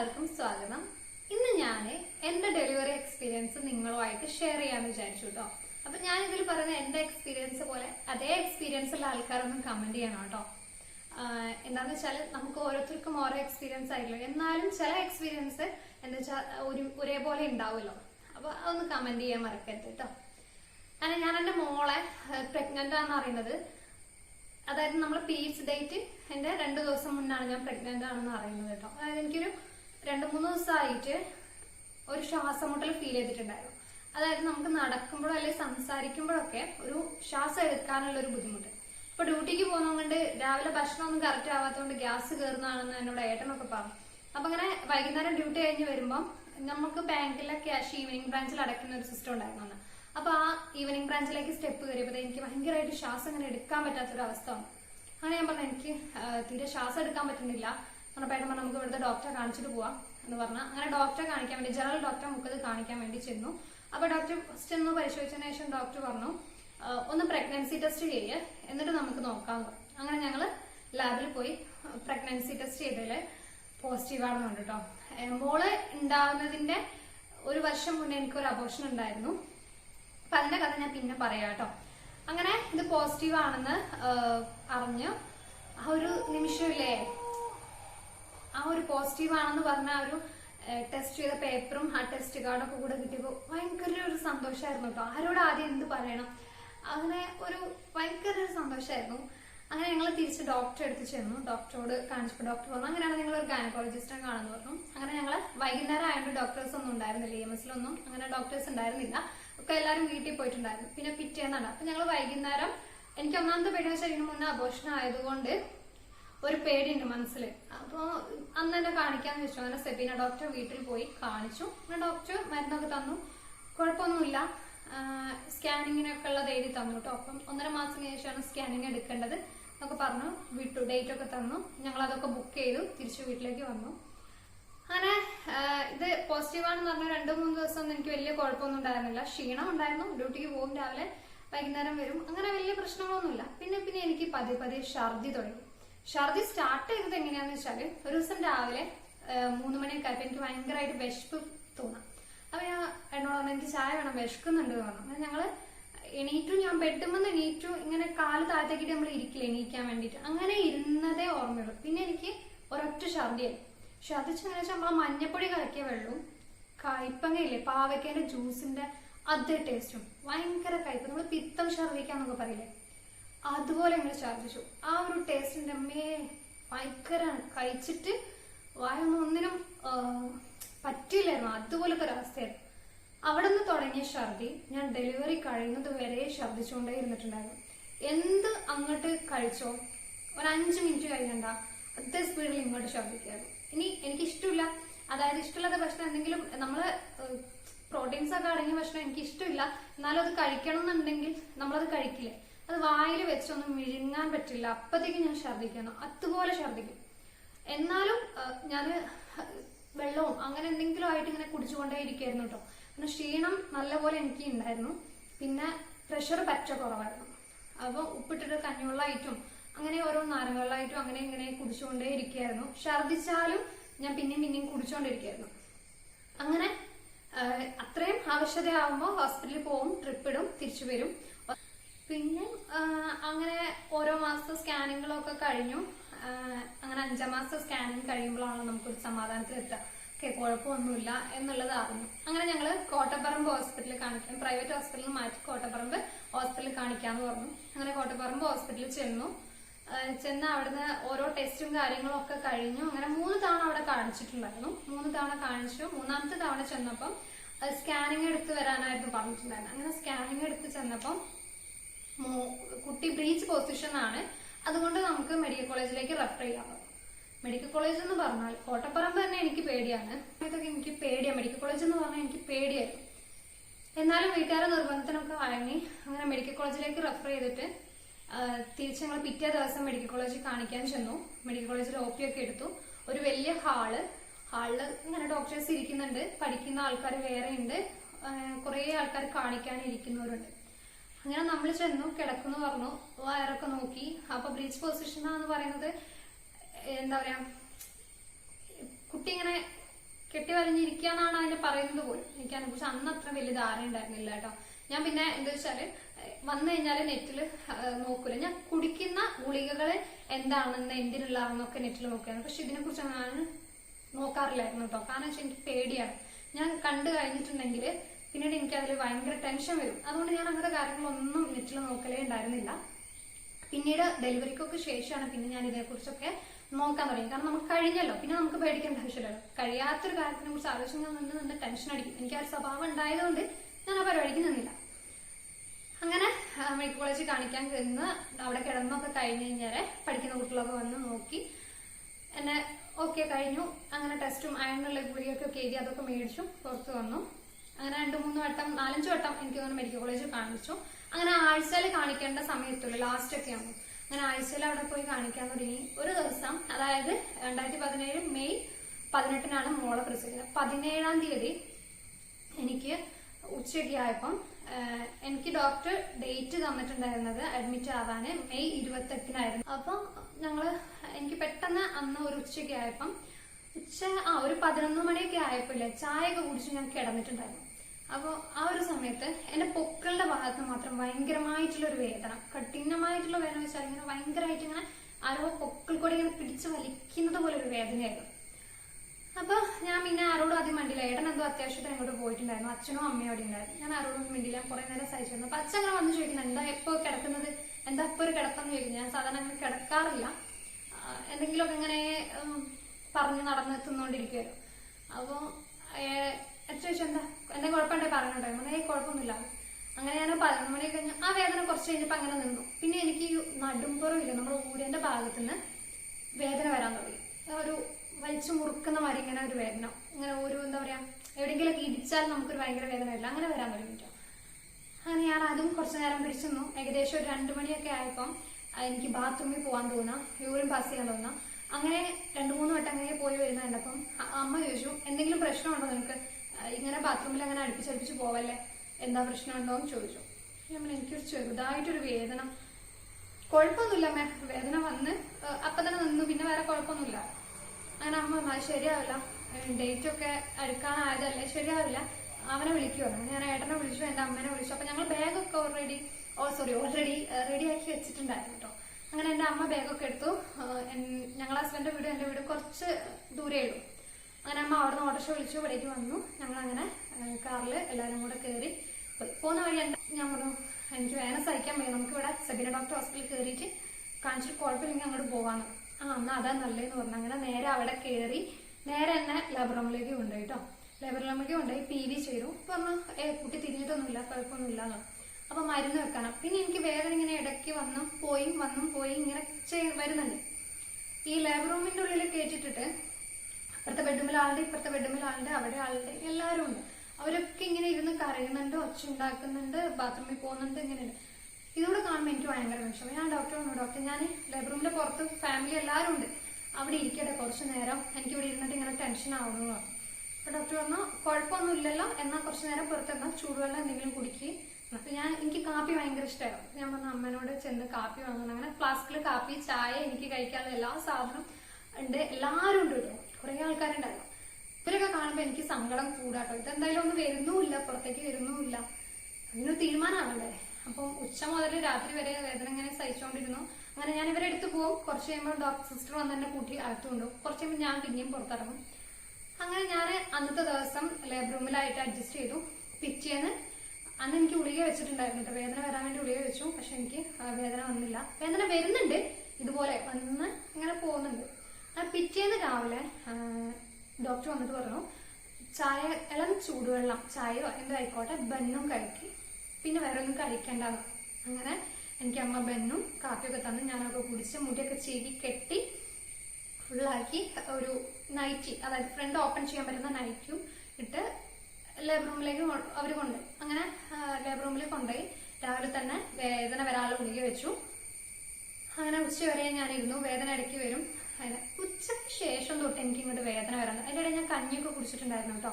എല്ലാവർക്കും സ്വാഗതം. ഇന്ന് ഞാൻ എന്റെ ഡെലിവറി എക്സ്പീരിയൻസ് നിങ്ങളുമായിട്ട് ഷെയർ ചെയ്യാന്ന് വിചാരിച്ചു കേട്ടോ അപ്പൊ ഞാൻ ഇതിൽ പറയുന്ന എന്റെ എക്സ്പീരിയൻസ് പോലെ അതേ എക്സ്പീരിയൻസ് ഉള്ള ആൾക്കാരൊന്നും കമന്റ് ചെയ്യണം കേട്ടോ എന്താന്ന് വെച്ചാൽ നമുക്ക് ഓരോരുത്തർക്കും ഓരോ എക്സ്പീരിയൻസ് ആയില്ലോ? എന്നാലും ചില എക്സ്പീരിയൻസ് എന്താ വെച്ചാൽ ഒരു ഒരേപോലെ ഉണ്ടാവുമല്ലോ. അപ്പൊ അതൊന്ന് കമന്റ് ചെയ്യാൻ മറക്കരുത് കേട്ടോ അങ്ങനെ ഞാൻ എന്റെ മോളെ പ്രഗ്നന്റ് ആണെന്ന് അറിയുന്നത് അതായത് നമ്മൾ പീരീഡ്സ് ഡേറ്റ് എന്റെ രണ്ട് ദിവസം മുന്നാണ് ഞാൻ പ്രഗ്നന്റ് ആണെന്ന് അറിയുന്നത് കേട്ടോ അതായത് എനിക്കൊരു രണ്ട് മൂന്ന് ദിവസമായിട്ട് ഒരു ശ്വാസം മുട്ടൽ ഫീൽ ചെയ്തിട്ടുണ്ടായിരുന്നു. അതായത് നമുക്ക് നടക്കുമ്പോഴോ അല്ലെങ്കിൽ സംസാരിക്കുമ്പോഴൊക്കെ ഒരു ശ്വാസം എടുക്കാനുള്ള ഒരു ബുദ്ധിമുട്ട്. ഇപ്പൊ ഡ്യൂട്ടിക്ക് പോകുന്നതുകൊണ്ട് രാവിലെ ഭക്ഷണം ഒന്നും കറക്റ്റ് ആവാത്തതുകൊണ്ട് ഗ്യാസ് കയറുന്നതാണെന്ന് എന്നോട് ഏട്ടനൊക്കെ പറഞ്ഞു. അപ്പൊ അങ്ങനെ വൈകുന്നേരം ഡ്യൂട്ടി കഴിഞ്ഞ് വരുമ്പോൾ നമുക്ക് ബാങ്കിലെ ക്യാഷ് ഈവനിങ് ബ്രാഞ്ചിൽ അടയ്ക്കുന്ന ഒരു സിസ്റ്റം ഉണ്ടായിരുന്നു അപ്പൊ ആ ഈവനിങ് ബ്രാഞ്ചിലേക്ക് സ്റ്റെപ്പ് കയറിയപ്പോൾ എനിക്ക് ഭയങ്കരമായിട്ട് ശ്വാസം അങ്ങനെ എടുക്കാൻ പറ്റാത്തൊരു അവസ്ഥ വന്നു. അങ്ങനെ ഞാൻ പറഞ്ഞു എനിക്ക് തീരെ ശ്വാസം എടുക്കാൻ പറ്റുന്നില്ല. പറഞ്ഞു നമുക്ക് ഇവിടുത്തെ ഡോക്ടറെ കാണിച്ചിട്ട് പോവാം എന്ന് പറഞ്ഞാൽ അങ്ങനെ ഡോക്ടറെ കാണിക്കാൻ വേണ്ടി ജനറൽ ഡോക്ടറെ മുക്കത് കാണിക്കാൻ വേണ്ടി ചെന്നു. അപ്പൊ ഡോക്ടർ ഫസ്റ്റ് ഒന്ന് പരിശോധിച്ചതിന് ശേഷം ഡോക്ടർ പറഞ്ഞു ഒന്ന് പ്രഗ്നൻസി ടെസ്റ്റ് ചെയ്യ്. എന്നിട്ട് നമുക്ക് നോക്കാം. അങ്ങനെ ഞങ്ങൾ ലാബിൽ പോയി പ്രഗ്നൻസി ടെസ്റ്റ് ചെയ്തതിൽ പോസിറ്റീവ് ആണെന്ന് കേട്ടോ മോൾ ഉണ്ടാവുന്നതിന്റെ ഒരു വർഷം മുന്നേ എനിക്ക് ഒരു അബോഷൻ ഉണ്ടായിരുന്നു. അപ്പൊ അതിന്റെ കഥ ഞാൻ പിന്നെ പറയാം കേട്ടോ അങ്ങനെ ഇത് പോസിറ്റീവ് ആണെന്ന് അറിഞ്ഞു ആ ഒരു നിമിഷമില്ലേ ആ ഒരു പോസിറ്റീവ് ആണെന്ന് പറഞ്ഞ ആ ഒരു ടെസ്റ്റ് ചെയ്ത പേപ്പറും ആ ടെസ്റ്റ് കാർഡൊക്കെ കൂടെ കിട്ടിയപ്പോൾ ഭയങ്കര ഒരു സന്തോഷമായിരുന്നു കേട്ടോ. ആരോട് ആദ്യം എന്ത് പറയണം? അങ്ങനെ ഒരു ഭയങ്കര ഒരു സന്തോഷമായിരുന്നു അങ്ങനെ ഞങ്ങൾ തിരിച്ച് ഡോക്ടറെ അടുത്ത് ചെന്നു. ഡോക്ടറോട് കാണിച്ചപ്പോൾ ഡോക്ടർ പറഞ്ഞു അങ്ങനെയാണ് നിങ്ങൾ ഒരു ഗൈനക്കോളജിസ്റ്റിനെ കാണുന്നു പറഞ്ഞു. അങ്ങനെ ഞങ്ങൾ വൈകുന്നേരം ആയതുകൊണ്ട് ഡോക്ടേഴ്സ് ഒന്നും ഉണ്ടായിരുന്നില്ല. എം എസിലൊന്നും അങ്ങനെ ഡോക്ടേഴ്സ് ഉണ്ടായിരുന്നില്ല. ഒക്കെ എല്ലാവരും വീട്ടിൽ പോയിട്ടുണ്ടായിരുന്നു. പിന്നെ പിറ്റേന്നാണ്. അപ്പൊ ഞങ്ങൾ വൈകുന്നേരം എനിക്ക് ഒന്നാമത്തെ പേടി വെച്ചാൽ ഇതിന് മുന്നേ അബോഷൻ ആയതുകൊണ്ട് ഒരു പേടിയുണ്ട് മനസ്സിൽ അപ്പോൾ അന്ന് തന്നെ കാണിക്കാന്ന് വെച്ചു. അങ്ങനെ സെബീന ഡോക്ടർ വീട്ടിൽ പോയി കാണിച്ചു. ഡോക്ടർ മരുന്നൊക്കെ തന്നു. കുഴപ്പമൊന്നുമില്ല. സ്കാനിങ്ങിനൊക്കെ ഉള്ള എഴുതി തന്നു കേട്ടോ അപ്പം ഒന്നര മാസത്തിന് ശേഷമാണ് സ്കാനിങ് എടുക്കേണ്ടത് എന്നൊക്കെ പറഞ്ഞു. വിട്ടു. ഡേറ്റ് ഒക്കെ തന്നു. ഞങ്ങൾ അതൊക്കെ ബുക്ക് ചെയ്തു. തിരിച്ചു വീട്ടിലേക്ക് വന്നു. അങ്ങനെ ഇത് പോസിറ്റീവ് ആണെന്ന് പറഞ്ഞ രണ്ടു മൂന്ന് ദിവസം ഒന്നും എനിക്ക് വലിയ കുഴപ്പമൊന്നും ഉണ്ടായിരുന്നില്ല. ക്ഷീണം ഉണ്ടായിരുന്നു. ഡ്യൂട്ടിക്ക് പോകും രാവിലെ വൈകുന്നേരം വരും. അങ്ങനെ വലിയ പ്രശ്നങ്ങളൊന്നുമില്ല. പിന്നെ പിന്നെ എനിക്ക് പതിയെ പതിയെ ഛർദി തുടങ്ങി. ഛർദി സ്റ്റാർട്ട് ചെയ്തത് എങ്ങനെയാന്ന് വെച്ചാൽ ഒരു ദിവസം രാവിലെ മൂന്ന് മണിയൊക്കെ ആയപ്പോൾ എനിക്ക് ഭയങ്കരമായിട്ട് വിശപ്പ് തോന്നാം. അപ്പൊ ഞാൻ എന്നോട് പറഞ്ഞു എനിക്ക് ചായ വേണം വിശക്കുന്നുണ്ട് പറഞ്ഞു. അപ്പൊ ഞങ്ങൾ എണീറ്റു ഞാൻ ബെഡുമെന്ന് എണീറ്റു ഇങ്ങനെ കാൽ താഴത്തേക്കിട്ട് നമ്മൾ ഇരിക്കില്ല എണീക്കാൻ വേണ്ടിയിട്ട് അങ്ങനെ ഇരുന്നതേ ഓർമ്മയുള്ളൂ. പിന്നെ എനിക്ക് ഒരൊറ്റ ഛർദിയായി. ഛർദിച്ചെന്ന് വെച്ചാൽ നമ്മളെ മഞ്ഞപ്പൊടി കലക്കിയ വെള്ളവും കയ്പങ്ങയില്ലേ പാവയ്ക്കേന്റെ ജ്യൂസിന്റെ അതേ ടേസ്റ്റും ഭയങ്കര കയ്പ് നമ്മൾ പിത്തം ഛർദിക്കാന്നൊക്കെ പറയില്ലേ? അതുപോലെ ഞങ്ങൾ ഛർദ്ദിച്ചു. ആ ഒരു ടേസ്റ്റിന്റെ മേ ഭയങ്കരമാണ് കഴിച്ചിട്ട് വായൊന്നും ഒന്നിനും പറ്റില്ലായിരുന്നു അതുപോലത്തെ ഒരു അവസ്ഥയായിരുന്നു. അവിടെ നിന്ന് തുടങ്ങിയ ഛർദി ഞാൻ ഡെലിവറി കഴിയുന്നത് വരെ ഛർദിച്ചുകൊണ്ടേ ഇരുന്നിട്ടുണ്ടായിരുന്നു. എന്ത് അങ്ങോട്ട് കഴിച്ചോ? ഒരു അഞ്ച് മിനിറ്റ് കഴിഞ്ഞണ്ട അതേ സ്പീഡിൽ ഇങ്ങോട്ട് ഛർദിക്കായിരുന്നു ഇനി എനിക്ക് ഇഷ്ടമില്ല അതായത് ഇഷ്ടമില്ലാത്ത ഭക്ഷണം എന്തെങ്കിലും നമ്മൾ പ്രോട്ടീൻസ് ഒക്കെ അടങ്ങിയ ഭക്ഷണം എനിക്ക് ഇഷ്ടമില്ല എന്നാലും അത് കഴിക്കണം എന്നുണ്ടെങ്കിൽ നമ്മളത് കഴിക്കില്ലേ. അത് വായിൽ വെച്ചൊന്നും വിഴുങ്ങാൻ പറ്റില്ല. അപ്പത്തേക്ക് ഞാൻ ഛർദിക്കുന്നു അതുപോലെ ഛർദിക്കും എന്നാലും ഞാൻ വെള്ളവും അങ്ങനെ എന്തെങ്കിലും ആയിട്ട് ഇങ്ങനെ കുടിച്ചുകൊണ്ടേ ഇരിക്കായിരുന്നു കേട്ടോ പിന്നെ ക്ഷീണം നല്ലപോലെ എനിക്ക് ഉണ്ടായിരുന്നു. പിന്നെ പ്രഷർ പറ്റ കുറവായിരുന്നു. അപ്പൊ ഉപ്പിട്ടിട്ട് കഞ്ഞിവെള്ളമായിട്ടും അങ്ങനെ ഓരോ നാരങ്ങളിലായിട്ടും അങ്ങനെ ഇങ്ങനെ കുടിച്ചുകൊണ്ടേ ഇരിക്കുകയായിരുന്നു ഛർദിച്ചാലും ഞാൻ പിന്നെയും പിന്നെയും കുടിച്ചുകൊണ്ടിരിക്കുകയായിരുന്നു അങ്ങനെ അത്രയും ആവശ്യതയാവുമ്പോൾ ഹോസ്പിറ്റലിൽ പോവും ട്രിപ്പിടും തിരിച്ചു വരും. പിന്നെ അങ്ങനെ ഓരോ മാസത്തെ സ്കാനിങ്ങുകളൊക്കെ കഴിഞ്ഞു. അങ്ങനെ അഞ്ചാം മാസത്തെ സ്കാനിങ് കഴിയുമ്പോഴാണ് നമുക്കൊരു സമാധാനത്തിൽ എത്താം ഓക്കെ കുഴപ്പമൊന്നുമില്ല എന്നുള്ളത് അറിഞ്ഞു. അങ്ങനെ ഞങ്ങൾ കോട്ടപ്പറമ്പ് ഹോസ്പിറ്റലിൽ കാണിക്കാം പ്രൈവറ്റ് ഹോസ്പിറ്റലിൽ മാറ്റി കോട്ടപ്പറമ്പ് ഹോസ്പിറ്റലിൽ കാണിക്കാന്ന് പറഞ്ഞു. അങ്ങനെ കോട്ടപ്പറമ്പ് ഹോസ്പിറ്റലിൽ ചെന്നു. ചെന്ന് അവിടുന്ന് ഓരോ ടെസ്റ്റും കാര്യങ്ങളും ഒക്കെ കഴിഞ്ഞു. അങ്ങനെ മൂന്ന് തവണ അവിടെ കാണിച്ചിട്ടുണ്ടായിരുന്നു. മൂന്ന് തവണ കാണിച്ചു. മൂന്നാമത്തെ തവണ ചെന്നപ്പം സ്കാനിങ് എടുത്ത് വരാനായിരുന്നു പറഞ്ഞിട്ടുണ്ടായിരുന്നു. അങ്ങനെ സ്കാനിങ് എടുത്ത് ചെന്നപ്പം കുട്ടി ബ്രീച്ച് പൊസിഷൻ ആണ്. അതുകൊണ്ട് നമുക്ക് മെഡിക്കൽ കോളേജിലേക്ക് റെഫർ ചെയ്യാം മെഡിക്കൽ കോളേജ് എന്ന് പറഞ്ഞാൽ കോട്ടപ്പറമ്പ് തന്നെ എനിക്ക് പേടിയാണ്. ഇതൊക്കെ എനിക്ക് പേടിയാണ് മെഡിക്കൽ കോളേജ് എന്ന് പറഞ്ഞാൽ എനിക്ക് പേടിയായിരുന്നു. എന്നാലും വീട്ടുകാരെ നിർബന്ധത്തിനൊക്കെ വഴങ്ങി അങ്ങനെ മെഡിക്കൽ കോളേജിലേക്ക് റെഫർ ചെയ്തിട്ട് തിരിച്ച് ഞങ്ങൾ പിറ്റേ ദിവസം മെഡിക്കൽ കോളേജിൽ കാണിക്കാൻ ചെന്നു. മെഡിക്കൽ കോളേജിൽ ഒ പി ഒക്കെ എടുത്തു. ഒരു വലിയ ഹാൾ. ഹാളിൽ ഇങ്ങനെ ഡോക്ടേഴ്സ് ഇരിക്കുന്നുണ്ട്. പഠിക്കുന്ന ആൾക്കാർ വേറെ ഉണ്ട്. കുറെ ആൾക്കാർ കാണിക്കാൻ ഇരിക്കുന്നവരുണ്ട് അങ്ങനെ നമ്മൾ ചെന്നു കിടക്കുന്നു പറഞ്ഞു വയറൊക്കെ നോക്കി. അപ്പൊ ബ്രീച്ച് പൊസിഷൻ എന്ന് പറയുന്നത് എന്താ പറയാ കുട്ടി ഇങ്ങനെ കെട്ടി വലിഞ്ഞിരിക്കുക അതിന് പറയുന്നത് പോലും. എനിക്ക് അതിനെ കുറിച്ച് അന്ന് അത്ര വലിയ ധാരണ ഉണ്ടായിരുന്നില്ല കേട്ടോ. ഞാൻ പിന്നെ എന്താ വെച്ചാൽ വന്നു കഴിഞ്ഞാൽ നെറ്റിൽ നോക്കൂല. ഞാൻ കുടിക്കുന്ന ഗുളികകൾ എന്താണെന്ന് എന്തിനുള്ളതാണെന്നൊക്കെ നെറ്റിൽ നോക്കുകയാണ് പക്ഷെ ഇതിനെ കുറിച്ച് ഞാൻ നോക്കാറില്ലായിരുന്നു കേട്ടോ. കാരണം വെച്ചാൽ എനിക്ക് പേടിയാണ്. ഞാൻ കണ്ടു കഴിഞ്ഞിട്ടുണ്ടെങ്കിൽ പിന്നീട് എനിക്ക് അതിൽ ഭയങ്കര ടെൻഷൻ വരും. അതുകൊണ്ട് ഞാൻ അങ്ങനത്തെ കാര്യങ്ങളൊന്നും നെറ്റിൽ നോക്കലേ ഉണ്ടായിരുന്നില്ല. പിന്നീട് ഡെലിവറിക്കൊക്കെ ശേഷമാണ് പിന്നെ ഞാൻ ഇതിനെക്കുറിച്ചൊക്കെ നോക്കാൻ തുടങ്ങി. കാരണം നമുക്ക് കഴിഞ്ഞല്ലോ. പിന്നെ നമുക്ക് പേടിക്കേണ്ട ആവശ്യമില്ലല്ലോ. കഴിയാത്തൊരു കാര്യത്തിനെ കുറിച്ച് ആലോചിച്ച് നിന്ന് നിന്ന് ടെൻഷൻ അടിക്കും. എനിക്ക് ആ ഒരു സ്വഭാവം ഉണ്ടായതുകൊണ്ട് ഞാൻ ആ പരിപാടിക്ക് നിന്നില്ല. അങ്ങനെ മെഡിക്കൽ കോളേജിൽ കാണിക്കാൻ ചെന്ന് അവിടെ കിടന്നൊക്കെ കഴിഞ്ഞ് കഴിഞ്ഞാൽ പഠിക്കുന്ന കുട്ടികളൊക്കെ വന്ന് നോക്കി. എന്നെ ഓക്കെ കഴിഞ്ഞു. അങ്ങനെ ടെസ്റ്റും അയണുള്ള ഗുളികയൊക്കെ എഴുതി അതൊക്കെ മേടിച്ചു. പുറത്ത് വന്നു. അങ്ങനെ രണ്ട് മൂന്ന് വട്ടം നാലഞ്ച് വട്ടം എനിക്ക് തോന്നുന്നു മെഡിക്കൽ കോളേജിൽ കാണിച്ചു. അങ്ങനെ ആഴ്ചയിൽ കാണിക്കേണ്ട സമയത്തുള്ളൂ ലാസ്റ്റ് ഒക്കെ ആകുമ്പോൾ അങ്ങനെ ആഴ്ചയിൽ അവിടെ പോയി കാണിക്കാൻ തുടങ്ങി. ഒരു ദിവസം അതായത് രണ്ടായിരത്തി പതിനേഴ് മെയ് പതിനെട്ടിനാണ് മോളെ പ്രസവിച്ചത് പതിനേഴാം തീയതി എനിക്ക് ഉച്ചയ്ക്ക് ആയപ്പം എനിക്ക് ഡോക്ടർ ഡേറ്റ് തന്നിട്ടുണ്ടായിരുന്നത് അഡ്മിറ്റ് ആവാന് മെയ് ഇരുപത്തെട്ടിനായിരുന്നു. അപ്പം ഞങ്ങൾ എനിക്ക് പെട്ടെന്ന് അന്ന് ഒരു ഉച്ചയ്ക്ക് ആയപ്പം ഉച്ച ആ ഒരു പതിനൊന്ന് മണിയൊക്കെ ആയപ്പോഴേ ചായയൊക്കെ കുടിച്ച് ഞാൻ കിടന്നിട്ടുണ്ടായിരുന്നു. അപ്പോൾ ആ ഒരു സമയത്ത് എന്റെ പൊക്കളുടെ ഭാഗത്ത് മാത്രം ഭയങ്കരമായിട്ടുള്ള ഒരു വേദന കഠിനമായിട്ടുള്ള വേദന വെച്ചാൽ ഇങ്ങനെ ഭയങ്കരമായിട്ട് ഇങ്ങനെ ആരോ പൊക്കൾ കൂടെ ഇങ്ങനെ പിടിച്ച് വലിക്കുന്നത് പോലെ ഒരു വേദനയായിരുന്നു. അപ്പൊ ഞാൻ പിന്നെ ആരോടും ആദ്യം മണ്ടില്ല ഏട്ടൻ എന്തോ അത്യാവശ്യത്തിന് അങ്ങോട്ട് പോയിട്ടുണ്ടായിരുന്നു. അച്ഛനും അമ്മയോടെ ഉണ്ടായിരുന്നു. ഞാൻ ആരോടും മിണ്ടില്ല കുറെ നേരം സഹിച്ചിരുന്നു. അപ്പൊ അച്ഛൻ അങ്ങനെ വന്ന് ചോദിക്കുന്നത് എന്താ എപ്പോ കിടക്കുന്നത്? എന്താ ഇപ്പൊ ഒരു കിടക്കെന്ന് ചോദിക്കും ഞാൻ സാധാരണ അങ്ങനെ കിടക്കാറില്ല. എന്തെങ്കിലുമൊക്കെ ഇങ്ങനെ പറഞ്ഞ് നടന്ന് തിന്നോണ്ടിരിക്കുമല്ലോ അപ്പൊ ഏ- അച്ഛൻ ചോദിച്ചു എന്താ? എന്തെങ്കിലും കുഴപ്പമുണ്ടെങ്കിൽ പറഞ്ഞിട്ടുണ്ടായിരുന്നു ഏ കുഴപ്പമൊന്നുമില്ല. അങ്ങനെ ഞാൻ പതിനൊന്ന് മണി കഴിഞ്ഞു ആ വേദന കുറച്ച് കഴിഞ്ഞപ്പോ അങ്ങനെ നിന്നു. പിന്നെ എനിക്ക് ഈ നടുമ്പുറമില്ല നമ്മുടെ ഊരന്റെ ഭാഗത്തുനിന്ന് വേദന വരാൻ തുടങ്ങി. ഒരു വലിച്ചു മുറുക്കുന്ന മാതിരി ഇങ്ങനെ ഒരു വേദന. ഇങ്ങനെ ഒരു എന്താ പറയാ എവിടെയെങ്കിലൊക്കെ ഇടിച്ചാൽ നമുക്കൊരു ഭയങ്കര വേദന വരില്ല. അങ്ങനെ വരാൻ തുടങ്ങിട്ടോ. അങ്ങനെ ഞാൻ അതും കുറച്ചു നേരം പിടിച്ചു നിന്നു. ഏകദേശം ഒരു രണ്ടു മണിയൊക്കെ ആയപ്പം എനിക്ക് ബാത്റൂമിൽ പോകാൻ തോന്നാം. യൂറിൻ പാസ് ചെയ്യാൻ തോന്നാം. അങ്ങനെ രണ്ടു മൂന്ന് വട്ടം അങ്ങനെ പോയി വരുന്ന കണ്ടപ്പം അമ്മ ചോദിച്ചു എന്തെങ്കിലും പ്രശ്നമുണ്ടോ നിനക്ക്? ഇങ്ങനെ ബാത്റൂമിൽ അങ്ങനെ അടുപ്പിച്ചടുപ്പിച്ച് പോവല്ലേ? എന്താ പ്രശ്നമുണ്ടോ എന്ന് ചോദിച്ചു. ഞാൻ പറഞ്ഞു, എനിക്കൊരു ചെറുതായിട്ടൊരു വേദന. കുഴപ്പമൊന്നുമില്ല അമ്മേ. വേദന വന്ന് അപ്പം തന്നെ നിന്നു. പിന്നെ വേറെ കുഴപ്പമൊന്നുമില്ല. അങ്ങനെ അമ്മ ശരിയാവില്ല. ഡേറ്റ് ഒക്കെ അടുക്കാനായതല്ലേ? ശരിയാവില്ല. അവനെ വിളിക്കുമോ ഞാൻ ഏട്ടനെ വിളിച്ചു എന്റെ അമ്മനെ വിളിച്ചു. അപ്പൊ ഞങ്ങൾ ബാഗൊക്കെ already oh sorry already ready ആക്കി വെച്ചിട്ടുണ്ടായിരുന്നു കേട്ടോ. അങ്ങനെ എന്റെ അമ്മ ബാഗൊക്കെ എടുത്തു. ഞങ്ങളെ ഹസ്ബൻഡിന്റെ വീട് എന്റെ വീട് കുറച്ച് ദൂരേ ഉള്ളൂ. അങ്ങനെ അമ്മ അവിടെ നിന്ന് ഓട്ടോറിക്ഷ വിളിച്ചു ഇവിടേക്ക് വന്നു. ഞങ്ങൾ അങ്ങനെ കാറിൽ എല്ലാവരും കൂടെ കയറി പോകുന്ന വഴി എന്താ ഞാൻ പറഞ്ഞു എനിക്ക് വേണം സഹിക്കാൻ വയ്യ. നമുക്ക് ഇവിടെ സബീന ഡോക്ടർ ഹോസ്പിറ്റലിൽ കയറിയിട്ട് കാണിച്ചിട്ട് കുഴപ്പമില്ലെങ്കിൽ അങ്ങോട്ട് പോവാന്ന്. ആ അന്ന് അതാ നല്ലതെന്ന് പറഞ്ഞു. അങ്ങനെ നേരെ അവിടെ കയറി നേരെ തന്നെ ലബറമിലേക്ക് റൂമിലേക്ക് കൊണ്ടുപോയി കേട്ടോ ലബറമിലേക്ക് റൂമിലേക്ക് കൊണ്ടുപോയി പി വി ചെയ്തു. പറഞ്ഞു ഏ കുട്ടി തിരിഞ്ഞിട്ടൊന്നുമില്ല കുഴപ്പമൊന്നുമില്ല അപ്പൊ മരുന്ന് വെക്കണം. പിന്നെ എനിക്ക് വേദന ഇങ്ങനെ ഇടയ്ക്ക് വന്നും പോയി വന്നും പോയി ഇങ്ങനെ വരുന്നുണ്ട്. ഈ ലേബർ ഉള്ളിൽ കയറ്റിട്ടിട്ട് അപ്പുറത്തെ ബെഡ്റൂമിൽ ആളുടെ ഇപ്പുറത്തെ ബെഡ്റൂമിൽ ആളുടെ അവിടെ ആളുടെ എല്ലാവരും ഉണ്ട്. അവരൊക്കെ ഇങ്ങനെ ഇരുന്ന് കരയുന്നുണ്ട് ഒച്ച ഉണ്ടാക്കുന്നുണ്ട് ബാത്റൂമിൽ പോകുന്നുണ്ട് ഇങ്ങനെയുണ്ട്. ഇതുകൂടെ കാണുമ്പോൾ എനിക്ക് ഭയങ്കര വിഷമം. ഞാൻ ഡോക്ടർ വന്നു. ഡോക്ടർ ഞാൻ ലേബർ റൂമിന്റെ പുറത്ത് ഫാമിലി എല്ലാവരും ഉണ്ട്. അവിടെ ഇരിക്കട്ടെ കുറച്ച് നേരം. എനിക്ക് ഇവിടെ ഇരുന്നിട്ട് ഇങ്ങനെ ടെൻഷൻ ആവുന്നു അപ്പൊ ഡോക്ടർ പറഞ്ഞു കുഴപ്പമൊന്നും ഇല്ലല്ലോ എന്നാൽ കുറച്ച് നേരം പുറത്തിരുന്നാൽ ചൂടുവെള്ളം എന്തെങ്കിലും കുടിക്കുകയും അപ്പൊ ഞാൻ എനിക്ക് കാപ്പി ഭയങ്കര ഇഷ്ടമായിരുന്നു ഞാൻ പറഞ്ഞ അമ്മനോട് ചെന്ന് കാപ്പി വാങ്ങണം. അങ്ങനെ ഫ്ലാസ്കിൽ കാപ്പി ചായ എനിക്ക് കഴിക്കാനുള്ള എല്ലാ സാധനം ഉണ്ട്. എല്ലാവരും ഉണ്ട് കേട്ടോ കുറെ ആൾക്കാരുണ്ടായിരുന്നു. ഇവരൊക്കെ കാണുമ്പോൾ എനിക്ക് സങ്കടം കൂടാട്ടോ. ഇതെന്തായാലും ഒന്നും വരുന്നുമില്ല പുറത്തേക്ക് വരുന്നുമില്ല. അതിന് തീരുമാനമാണല്ലേ? അപ്പം ഉച്ച മുതൽ രാത്രി വരെ വേദന ഇങ്ങനെ സഹിച്ചുകൊണ്ടിരുന്നു അങ്ങനെ ഞാൻ ഇവരെ അടുത്ത് പോകും കുറച്ച് കഴിയുമ്പോൾ ഡോക്ടർ സിസ്റ്റർ വന്ന് എന്നെ കൂട്ടി അകത്തുണ്ടോ കുറച്ച് കഴിയുമ്പോൾ ഞാൻ പിന്നെയും പുറത്തിറങ്ങും. അങ്ങനെ ഞാൻ അന്നത്തെ ദിവസം ലേബർ റൂമിലായിട്ട് അഡ്ജസ്റ്റ് ചെയ്തു. പിറ്റേന്ന് അന്ന് എനിക്ക് ഗുളിക വെച്ചിട്ടുണ്ടായിരുന്നു കേട്ടോ. വേദന വരാൻ വേണ്ടി ഗുളിക വെച്ചു. പക്ഷെ എനിക്ക് വേദന വന്നില്ല. വേദന വരുന്നുണ്ട്. ഇതുപോലെ വന്ന് ഇങ്ങനെ പോകുന്നുണ്ട്. പിറ്റേന്ന് രാവിലെ ഡോക്ടർ വന്നിട്ട് പറഞ്ഞു ചായ ഇളം ചൂടുവെള്ളം ചായയോ എന്തോ ആയിക്കോട്ടെ ബന്നും കഴിക്കി. പിന്നെ വേറെ ഒന്നും കഴിക്കണ്ടെന്ന് അങ്ങനെ എനിക്ക് അമ്മ ബന്നും കാപ്പിയൊക്കെ തന്നു. ഞാനൊക്കെ കുടിച്ച് മുടിയൊക്കെ ചെവി കെട്ടി ഫുള്ളാക്കി ഒരു നൈറ്റി അതായത് ഫ്രണ്ട് ഓപ്പൺ ചെയ്യാൻ പറ്റുന്ന നൈറ്റിയും ഇട്ട് ലേബർ റൂമിലേക്ക് അവർ കൊണ്ടുപോയി അങ്ങനെ ലേബർ റൂമിൽ കൊണ്ടുപോയി. രാവിലെ തന്നെ വേദന വരാനുള്ള ഗുളിക വെച്ചു. അങ്ങനെ ഉച്ച വരെ ഞാനിരുന്നു. വേദന ഇടയ്ക്ക് വരും. അങ്ങനെ ഉച്ചയ്ക്ക് ശേഷം തൊട്ട് എനിക്ക് ഇങ്ങോട്ട് വേദന വരാൻ അതിന്റെ ഇടയിൽ ഞാൻ കഞ്ഞിയൊക്കെ കുടിച്ചിട്ടുണ്ടായിരുന്നു കേട്ടോ.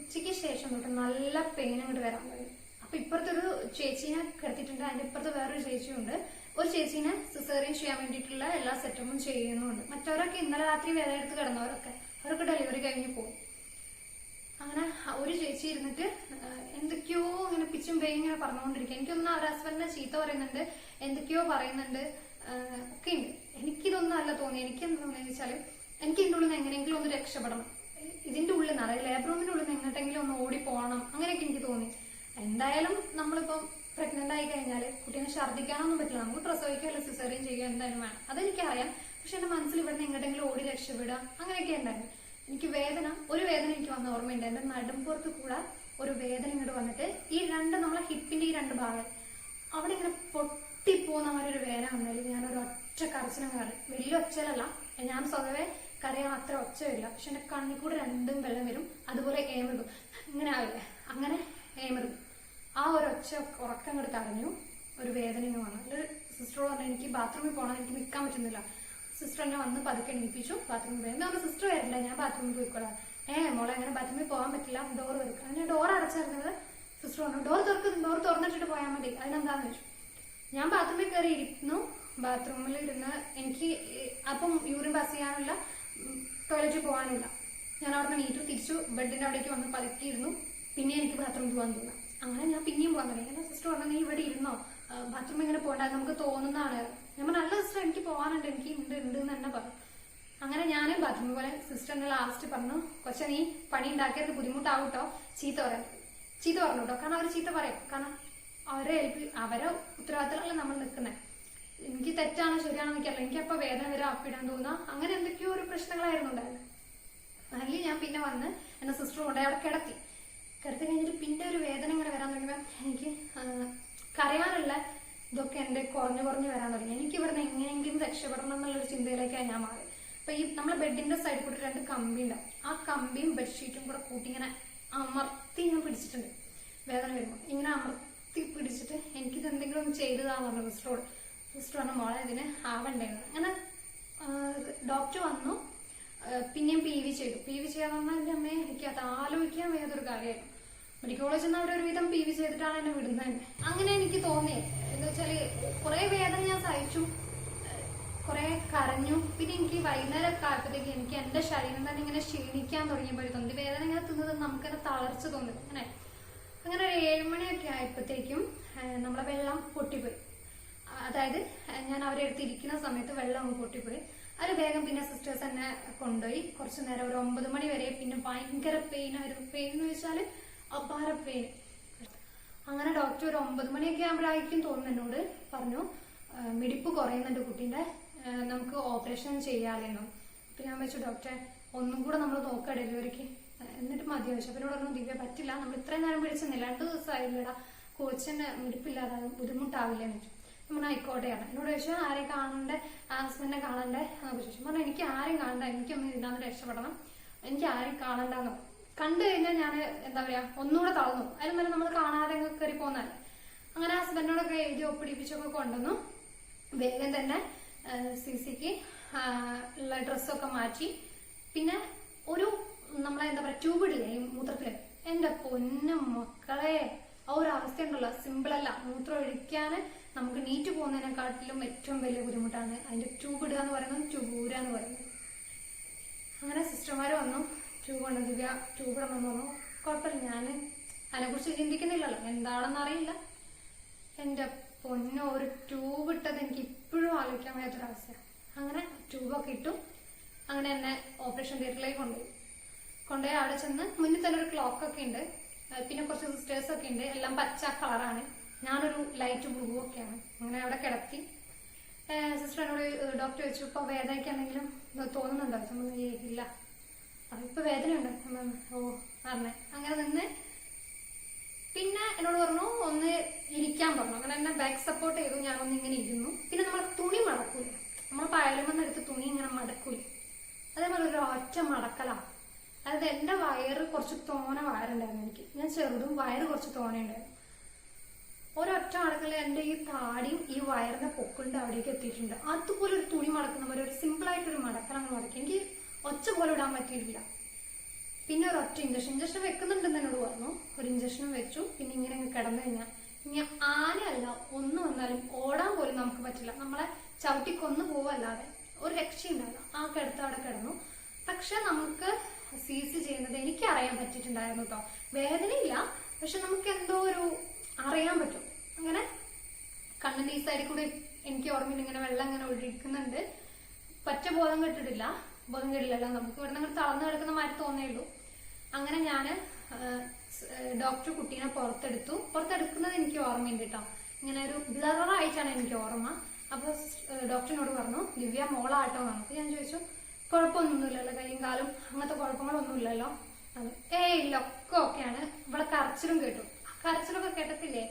ഉച്ചയ്ക്ക് ശേഷം തൊട്ട് നല്ല പെയിൻ ഇങ്ങോട്ട് വരാൻ തുടങ്ങി. അപ്പൊ ഇപ്പുറത്തൊരു ചേച്ചീനെ കിടത്തിയിട്ടുണ്ട്. അതിന്റെ ഇപ്പുറത്ത് വേറൊരു ചേച്ചിയുണ്ട് ഒരു ചേച്ചീനെ സിസേറിയൻ ചെയ്യാൻ വേണ്ടിയിട്ടുള്ള എല്ലാ സെറ്റപ്പും ചെയ്യുന്നുണ്ട്. മറ്റവരൊക്കെ ഇന്നലെ രാത്രി വേദന എടുത്ത് കിടന്നവരൊക്കെ. അവരൊക്കെ ഡെലിവറി കഴിഞ്ഞ് പോകും അങ്ങനെ ഒരു ചേച്ചി ഇരുന്നിട്ട് എന്തൊക്കെയോ ഇങ്ങനെ പിച്ചും പേയും ഇങ്ങനെ പറഞ്ഞുകൊണ്ടിരിക്കുക എനിക്കൊന്നും അവർ ഹസ്ബൻഡിനെ ചീത്ത പറയുന്നുണ്ട്. എന്തൊക്കെയോ പറയുന്നുണ്ട്. ഒക്കെ ഉണ്ട്. എനിക്കിതൊന്നും അല്ല തോന്നി. എനിക്ക് എന്താ തോന്നിയെന്ന് വെച്ചാൽ എനിക്ക് ഇതിന്റെ ഉള്ളിൽ നിന്ന് എങ്ങനെയെങ്കിലും ഒന്ന് രക്ഷപ്പെടണം. ഇതിന്റെ ഉള്ളിൽ നിന്ന് അതായത് ലേബർ റൂമിന്റെ ഉള്ളിൽ നിന്ന് എങ്ങോട്ടെങ്കിലും ഒന്ന് ഓടി പോകണം. അങ്ങനെയൊക്കെ എനിക്ക് തോന്നി. എന്തായാലും നമ്മളിപ്പം പ്രഗ്നന്റ് ആയി കഴിഞ്ഞാൽ കുട്ടീനെ ഛർദ്ദിക്കാനൊന്നും പറ്റില്ല. നമുക്ക് പ്രസവിക്കുകയല്ല സിസേറിയൻ ചെയ്യുക എന്തായാലും വേണം. അതെനിക്കറിയാം. പക്ഷെ എന്റെ മനസ്സിൽ ഇവിടുന്ന് എങ്ങോട്ടെങ്കിലും ഓടി രക്ഷപ്പെടുക അങ്ങനെയൊക്കെ ഉണ്ടായിരുന്നു. എനിക്ക് വേദന ഒരു വേദന എനിക്ക് വന്ന ഓർമ്മയുണ്ട്. എന്റെ നടുമ്പുറത്ത് കൂടെ ഒരു വേദന ഇങ്ങോട്ട് വന്നിട്ട് ഈ രണ്ട് നമ്മളെ ഹിപ്പിന്റെ ഈ രണ്ട് ഭാഗം അവിടെ ഇങ്ങനെ പൊട്ടിപ്പോകുന്ന മാതിരി ഒരു വേന വന്നാലും ഞാൻ ഒരു ഒറ്റ കരച്ചിലും കയറി. വലിയ ഒച്ചയിലല്ല. ഞാൻ സ്വതവേ കരയാൻ അത്ര ഒച്ചയില്ല. പക്ഷെ എന്റെ കണ്ണിൽ കൂടെ രണ്ടും വെള്ളം വരും. അതുപോലെ ഏമൃതും ഇങ്ങനെ ആവില്ലേ അങ്ങനെ ഏമൃതും ആ ഒരു ഒച്ച ഉറക്കം കൂടെ തടഞ്ഞു. ഒരു വേദന ഇങ്ങ് വന്നു. ഒരു സിസ്റ്റർ പറഞ്ഞു എനിക്ക് ബാത്റൂമിൽ പോകണം എനിക്ക് നിൽക്കാൻ പറ്റുന്നില്ല. സിസ്റ്റർ എന്നെ വന്ന് പതുക്കെ എണീപ്പിച്ചു. ബാത്റൂമിൽ പോയി. എന്താ സിസ്റ്റർ വരില്ല ഞാൻ ബാത്റൂമിൽ പോയിക്കോളാം. ഏ മോളെ അങ്ങനെ ബാത്റൂമിൽ പോകാൻ പറ്റില്ല. ഡോർ തുറക്കാം ഞാൻ ഡോർ അടച്ചിരുന്നത് സിസ്റ്റർ പറഞ്ഞു ഡോർ തുറക്കുന്നു ഡോർ തുറന്നിട്ടിട്ട് പോയാൽ മതി. അതിനെന്താന്ന് വെച്ചു ഞാൻ ബാത്റൂമിൽ കയറി ഇരുന്നു ബാത്റൂമിൽ ഇരുന്ന് എനിക്ക് അപ്പം യൂറിൻ പാസ് ചെയ്യാനുള്ള ടോയ്ലറ്റിൽ പോകാനില്ല ഞാൻ അവിടെ നിന്ന് നീറ്റു തിരിച്ചു ബെഡിന്റെ അവിടേക്ക് വന്ന് പതുക്കിയിരുന്നു. പിന്നെ എനിക്ക് ബാത്റൂമിൽ പോകാൻ തോന്നുന്നു അങ്ങനെ ഞാൻ പിന്നെയും പോകാൻ തുടങ്ങി. എന്റെ സിസ്റ്റർ പറഞ്ഞു നീ ഇവിടെ ഇരുന്നോ? ബാത്റൂം ഇങ്ങനെ പോകണ്ട നമുക്ക് തോന്നുന്നതാണ്. ഞാൻ പറഞ്ഞു നല്ല സിസ്റ്റർ എനിക്ക് പോകാനുണ്ട് എനിക്ക് ഉണ്ട് ഉണ്ട് എന്ന് തന്നെ പറഞ്ഞു. അങ്ങനെ ഞാൻ ബാത്റൂമിൽ പോലെ സിസ്റ്ററിനെ ലാസ്റ്റ് പറഞ്ഞു കൊച്ചെ നീ പണി ഉണ്ടാക്കിയത് ബുദ്ധിമുട്ടാവും കേട്ടോ ചീത്ത പറയാം ചീത്ത പറഞ്ഞു കേട്ടോ. കാരണം അവർ ചീത്ത പറയും. കാരണം അവരെ അവരെ ഉത്തരവാദിത്തമല്ല നമ്മൾ നിൽക്കുന്നത് എനിക്ക് തെറ്റാണോ ശരിയാണോ എനിക്കറിയില്ല. എനിക്ക് അപ്പൊ വേദന വരെ അപ്പിടാൻ തോന്നുക അങ്ങനെ എന്തൊക്കെയോ ഒരു പ്രശ്നങ്ങളായിരുന്നു ഉണ്ടായിരുന്നു അല്ലെങ്കിൽ ഞാൻ പിന്നെ വന്ന് എന്റെ സിസ്റ്റർ കൊണ്ടുപോയി അവിടെ കിടത്തി. കിടത്തി കഴിഞ്ഞിട്ട് പിന്നെ ഒരു വേദന ഇങ്ങനെ വരാൻ തുടങ്ങിയപ്പോൾ എനിക്ക് കരയാനുള്ള ഇതൊക്കെ എന്റെ കുറഞ്ഞു കുറഞ്ഞു വരാൻ തുടങ്ങി. എനിക്ക് ഇവിടുന്ന് എങ്ങനെയെങ്കിലും രക്ഷപ്പെടണം എന്നുള്ളൊരു ചിന്തയിലേക്കാണ് ഞാൻ മാറി അപ്പൊ ഈ നമ്മളെ ബെഡിന്റെ സൈഡിൽ കൂടി രണ്ട് കമ്പി ഉണ്ടാവും ആ കമ്പിയും ബെഡ്ഷീറ്റും കൂടെ കൂട്ടി ഇങ്ങനെ അമർത്തി ഞാൻ പിടിച്ചിട്ടുണ്ട്. വേദന വരുമ്പോൾ ഇങ്ങനെ അമർത്തി പിടിച്ചിട്ട് എനിക്കിത് എന്തെങ്കിലും ഒന്ന് ചെയ്തതാന്ന് പറഞ്ഞു. മിസ്റ്ററോട് മിസ്റ്റർ പറഞ്ഞു മോളെ ഇതിന് ആവണ്ടേന്ന്. അങ്ങനെ ഡോക്ടർ വന്നു. പിന്നെയും പി വി ചെയ്തു. പി വി ചെയ്യാന്ന് പറഞ്ഞാൽ എന്റെ അമ്മയെ എനിക്ക് അത് ആലോചിക്കാൻ വയ്യാത്തൊരു കാര്യമായിരുന്നു. മെഡിക്കൽ കോളേജിൽ നിന്ന് അവർ ഒരുവിധം പി വി ചെയ്തിട്ടാണ് എന്നെ വിടുന്നത്. അങ്ങനെ എനിക്ക് തോന്നിയത് എന്ന് വെച്ചാൽ കുറെ വേദന ഞാൻ സഹിച്ചു. കുറെ കരഞ്ഞു. പിന്നെ എനിക്ക് വൈകുന്നേരം കാലത്തേക്ക് എനിക്ക് എന്റെ ശരീരം തന്നെ ഇങ്ങനെ ക്ഷീണിക്കാൻ തുടങ്ങിയപ്പോഴും തോന്നി വേദന ഇങ്ങനെ തിന്നത് നമുക്കത് തളർച്ച തോന്നി. അങ്ങനെ അങ്ങനെ ഒരു ഏഴുമണിയൊക്കെ ആയപ്പോഴത്തേക്കും നമ്മളെ വെള്ളം പൊട്ടിപ്പോയി. അതായത് ഞാൻ അവരെ അടുത്ത് ഇരിക്കുന്ന സമയത്ത് വെള്ളം പൊട്ടിപ്പോയി. അത് വേഗം പിന്നെ സിസ്റ്റേഴ്സ് തന്നെ കൊണ്ടുപോയി. കുറച്ചു നേരം ഒരു ഒമ്പത് മണി വരെ പിന്നെ ഭയങ്കര പെയിൻ ആയിരുന്നു പെയിൻ എന്ന് വെച്ചാൽ അപാര പെയിൻ അങ്ങനെ ഡോക്ടർ ഒരു ഒമ്പത് മണിയൊക്കെ ആകുമ്പോഴായിരിക്കും തോന്നുന്നു എന്നോട് പറഞ്ഞു മിടിപ്പ് കുറയുന്നുണ്ട് കുട്ടീന്റെ നമുക്ക് ഓപ്പറേഷൻ ചെയ്യാലേനോ പിന്നെ ഞാൻ വെച്ചു ഡോക്ടറെ ഒന്നും കൂടെ നമ്മൾ നോക്കാം ഡെലിവറിക്ക്. എന്നിട്ട് മതി. ബിഷപ്പിനോട് പറഞ്ഞു ദിവ്യ പറ്റില്ല നമ്മൾ ഇത്രയും നേരം വിളിച്ചെന്നില്ല രണ്ടു ദിവസമായില്ലടാ കോച്ചിന് മിടിപ്പില്ലാതെ ബുദ്ധിമുട്ടാവില്ല എന്ന് വെച്ചു നമ്മൾ ആയിക്കോട്ടെയാണ്. എന്നോട് ചോദിച്ചു ആരെ കാണണ്ടേ? ഹസ്ബൻഡിനെ കാണണ്ടേ? ചോദിച്ചു പറഞ്ഞു എനിക്ക് ആരെയും കാണണ്ട എനിക്കൊന്നും ഇതിനകത്ത് രക്ഷപ്പെടണം. എനിക്ക് ആരെയും കാണണ്ടെന്ന്. കണ്ടു കഴിഞ്ഞാൽ ഞാൻ എന്താ പറയാ ഒന്നുകൂടെ തളർന്നു. അതിന് നല്ല നമ്മൾ കാണാതെ കയറി പോകുന്നതല്ലേ അങ്ങനെ ഹസ്ബൻഡിനോടൊക്കെ എഴുതി ഒപ്പിടിപ്പിച്ചൊക്കെ കൊണ്ടുവന്നു. വേഗം തന്നെ സി സിക്ക് ഉള്ള ഡ്രസ്സൊക്കെ മാറ്റി. പിന്നെ ഒരു നമ്മളെ എന്താ പറയാ ട്യൂബിടില്ലേ ഈ മൂത്രത്തിൽ? എന്റെ പൊന്നും മക്കളെ ആ ഒരു അവസ്ഥ ഉണ്ടല്ലോ. സിമ്പിൾ അല്ല. മൂത്രം ഒഴിക്കാൻ നമുക്ക് നീറ്റ് പോകുന്നതിനെക്കാട്ടിലും ഏറ്റവും വലിയ ബുദ്ധിമുട്ടാണ് അതിന്റെ ട്യൂബ് ഇടുക എന്ന് പറയുന്നത് ട്യൂബ് ഊരുക എന്ന് പറയുന്നത്. അങ്ങനെ സിസ്റ്റർമാർ വന്നു. ട്യൂബ് കൊണ്ട് ദിവ്യ ട്യൂബ് ഇടണമെന്ന് വന്നു കുഴപ്പമില്ല ഞാൻ അതിനെക്കുറിച്ച് ചിന്തിക്കുന്നില്ലല്ലോ. എന്താണെന്ന് അറിയില്ല. എന്റെ പൊന്നോ ഒരു ട്യൂബ് ഇട്ടത് എനിക്ക് ഇപ്പോഴും ആലോചിക്കാൻ വയ്യാത്തൊരവസ്ഥയാണ് അങ്ങനെ ട്യൂബൊക്കെ ഇട്ടു. അങ്ങനെ എന്നെ ഓപ്പറേഷൻ തിയേറ്ററിലേക്ക് കൊണ്ടുപോയി. കൊണ്ടുപോയി അവിടെ ചെന്ന് മുന്നിൽ തന്നെ ഒരു ക്ലോക്ക് ഒക്കെ ഉണ്ട്. പിന്നെ കുറച്ച് സിസ്റ്റേഴ്സ് ഒക്കെ ഉണ്ട്. എല്ലാം പച്ച കളറാണ് ഞാനൊരു ലൈറ്റ് ബ്ലൂ ഒക്കെയാണ് അങ്ങനെ അവിടെ കിടത്തി. സിസ്റ്റർ എന്നോട് ഡോക്ടർ ചോദിച്ചു ഇപ്പൊ വേദനയ്ക്ക് എന്തെങ്കിലും തോന്നുന്നുണ്ടോ? "ഏയ്, ഇല്ല. അപ്പൊ വേദന വേദനയുണ്ട്. ഓ പറഞ്ഞേ. അങ്ങനെ നിന്ന് പിന്നെ എന്നോട് പറഞ്ഞു ഒന്ന് ഇരിക്കാൻ പറഞ്ഞു. അങ്ങനെ എന്നെ ബാക്ക് സപ്പോർട്ട് ചെയ്തു. ഞാൻ ഒന്ന് ഇങ്ങനെ ഇരുന്നു. പിന്നെ നമ്മൾ തുണി മടക്കൂല. നമ്മൾ പയലുമെന്നെടുത്ത് തുണി ഇങ്ങനെ മടക്കൂല. അതേപോലെ ഒരു ഒറ്റ മടക്കലാ. അതായത് എന്റെ വയറ് കുറച്ച് തോന വയറുണ്ടായിരുന്നു എനിക്ക്. ഞാൻ ചെറുതും വയറ് കുറച്ച് തോനയുണ്ടായിരുന്നു. ഒരൊറ്റ മടക്കൽ എന്റെ ഈ താടിയും ഈ വയറിന്റെ പൊക്കിളിന്റെ അവിടേക്ക് എത്തിയിട്ടുണ്ട്. അതുപോലെ ഒരു തുണി മടക്കുന്ന പോലെ ഒരു സിമ്പിൾ ആയിട്ടൊരു മടക്കലങ്ങ് മടക്കി. എനിക്ക് ഒച്ച പോലെ ഇടാൻ പറ്റിയിട്ടില്ല. പിന്നെ ഒരു ഒറ്റ ഇഞ്ചക്ഷൻ ഇഞ്ചക്ഷൻ വെക്കുന്നുണ്ടെന്ന് എന്നോട് പറഞ്ഞു. ഒരു ഇഞ്ചക്ഷനും വെച്ചു. പിന്നെ ഇങ്ങനെ അങ്ങ് കിടന്നു കഴിഞ്ഞാൽ ഇനി ആനയല്ല ഒന്ന് വന്നാലും ഓടാൻ പോലും നമുക്ക് പറ്റില്ല. നമ്മളെ ചവിട്ടിക്കൊന്നു പോവല്ലാതെ ഒരു രക്ഷയുണ്ടാവില്ല. ആ കിടത്ത് അവിടെ കിടന്നു. പക്ഷെ നമുക്ക് സീസ് ചെയ്യുന്നത് എനിക്ക് അറിയാൻ പറ്റിയിട്ടുണ്ടായിരുന്നു കേട്ടോ വേദനയില്ല പക്ഷെ നമുക്ക് എന്തോ ഒരു അറിയാൻ പറ്റും. അങ്ങനെ കണ്ണിന്റെ സൈഡിൽ കൂടി എനിക്ക് ഓർമ്മയില്ല ഇങ്ങനെ വെള്ളം ഇങ്ങനെ ഒഴിക്കുന്നുണ്ട് പറ്റ ബോധം കെട്ടിട്ടില്ല. ബോധം കെട്ടില്ലല്ലോ. നമുക്ക് ഇവിടെ നിന്ന് തളർന്നു കിടക്കുന്ന മാതിരി തോന്നേയുള്ളൂ അങ്ങനെ ഞാൻ ഡോക്ടർ കുട്ടീനെ പുറത്തെടുത്തു. പുറത്തെടുക്കുന്നത് എനിക്ക് ഓർമ്മയുണ്ട് കേട്ടോ ഇങ്ങനെ ഒരു ബ്ലറായിട്ടാണ് എനിക്ക് ഓർമ്മ. അപ്പൊ ഡോക്ടറിനോട് പറഞ്ഞു ദിവ്യ മോളാട്ടോ നമുക്ക് ഞാൻ ചോദിച്ചു കുഴപ്പമൊന്നുമില്ലല്ലോ കൈയും കാലും അങ്ങനത്തെ കുഴപ്പങ്ങളൊന്നുമില്ലല്ലോ. അത് ഏയ് ഇല്ല ഒക്കെ ഒക്കെയാണ് ഇവിടെ കരച്ചിലും കേട്ടു. കരച്ചിലൊക്കെ കേട്ടത്തില്ലേ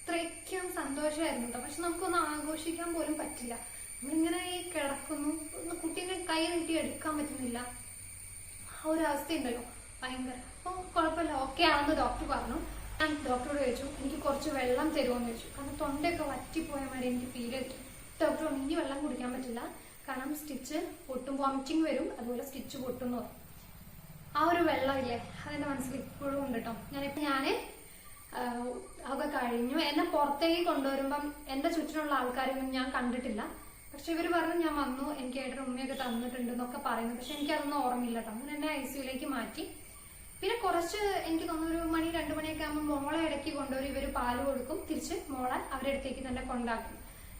ഇത്രയ്ക്കും സന്തോഷമായിരുന്നു കേട്ടോ പക്ഷെ നമുക്കൊന്ന് ആഘോഷിക്കാൻ പോലും പറ്റില്ല. നമ്മളിങ്ങനെ ഈ കിടക്കുന്നു. ഒന്ന് കുട്ടീനെ കൈ നീട്ടി എടുക്കാൻ പറ്റുന്നില്ല. ആ ഒരു അവസ്ഥയുണ്ടല്ലോ. ഭയങ്കര. അപ്പൊ കുഴപ്പമില്ല. ഓക്കെ ആണെന്ന് ഡോക്ടർ പറഞ്ഞു. ഞാൻ ഡോക്ടറോട് ചോദിച്ചു എനിക്ക് കുറച്ച് വെള്ളം തരുമോ? എന്ന് ചോദിച്ചു. കാരണം തൊണ്ടയൊക്കെ വറ്റിപ്പോയ മാതിരി എനിക്ക് ഫീൽ ചെയ്തിട്ട് ഡോക്ടർ ഇനി വെള്ളം കുടിക്കാൻ പറ്റില്ല. കാരണം സ്റ്റിച്ച് പൊട്ടും വോമിറ്റിംഗ് വരും അതുപോലെ സ്റ്റിച്ച് പൊട്ടുന്നു. ആ ഒരു വെള്ളമില്ലേ? അതെന്റെ മനസ്സിൽ ഇപ്പോഴും ഉണ്ട് കേട്ടോ ഞാനിപ്പോ ഞാൻ അതൊക്കെ കഴിഞ്ഞു. എന്നെ പുറത്തേക്ക് കൊണ്ടുവരുമ്പം എന്റെ ചുറ്റിനുള്ള ആൾക്കാരെയൊന്നും ഞാൻ കണ്ടിട്ടില്ല. പക്ഷെ ഇവർ പറഞ്ഞു ഞാൻ വന്നു എനിക്ക് ഏട്ടൻ ഉമ്മയൊക്കെ തന്നിട്ടുണ്ട് എന്നൊക്കെ പറയുന്നു. പക്ഷെ എനിക്ക് അതൊന്നും ഓർമ്മയില്ല കേട്ടോ അങ്ങനെ എന്നെ ഐ സിയുലേക്ക് മാറ്റി. പിന്നെ കുറച്ച് എനിക്ക് തോന്നുന്നു ഒരു മണി രണ്ടു മണിയൊക്കെ ആകുമ്പോൾ മോളെ ഇടയ്ക്ക് കൊണ്ടുവരും. ഇവർ പാൽ കൊടുക്കും തിരിച്ച് മോളെ അവരുടെ അടുത്തേക്ക് തന്നെ കൊണ്ടാക്കും.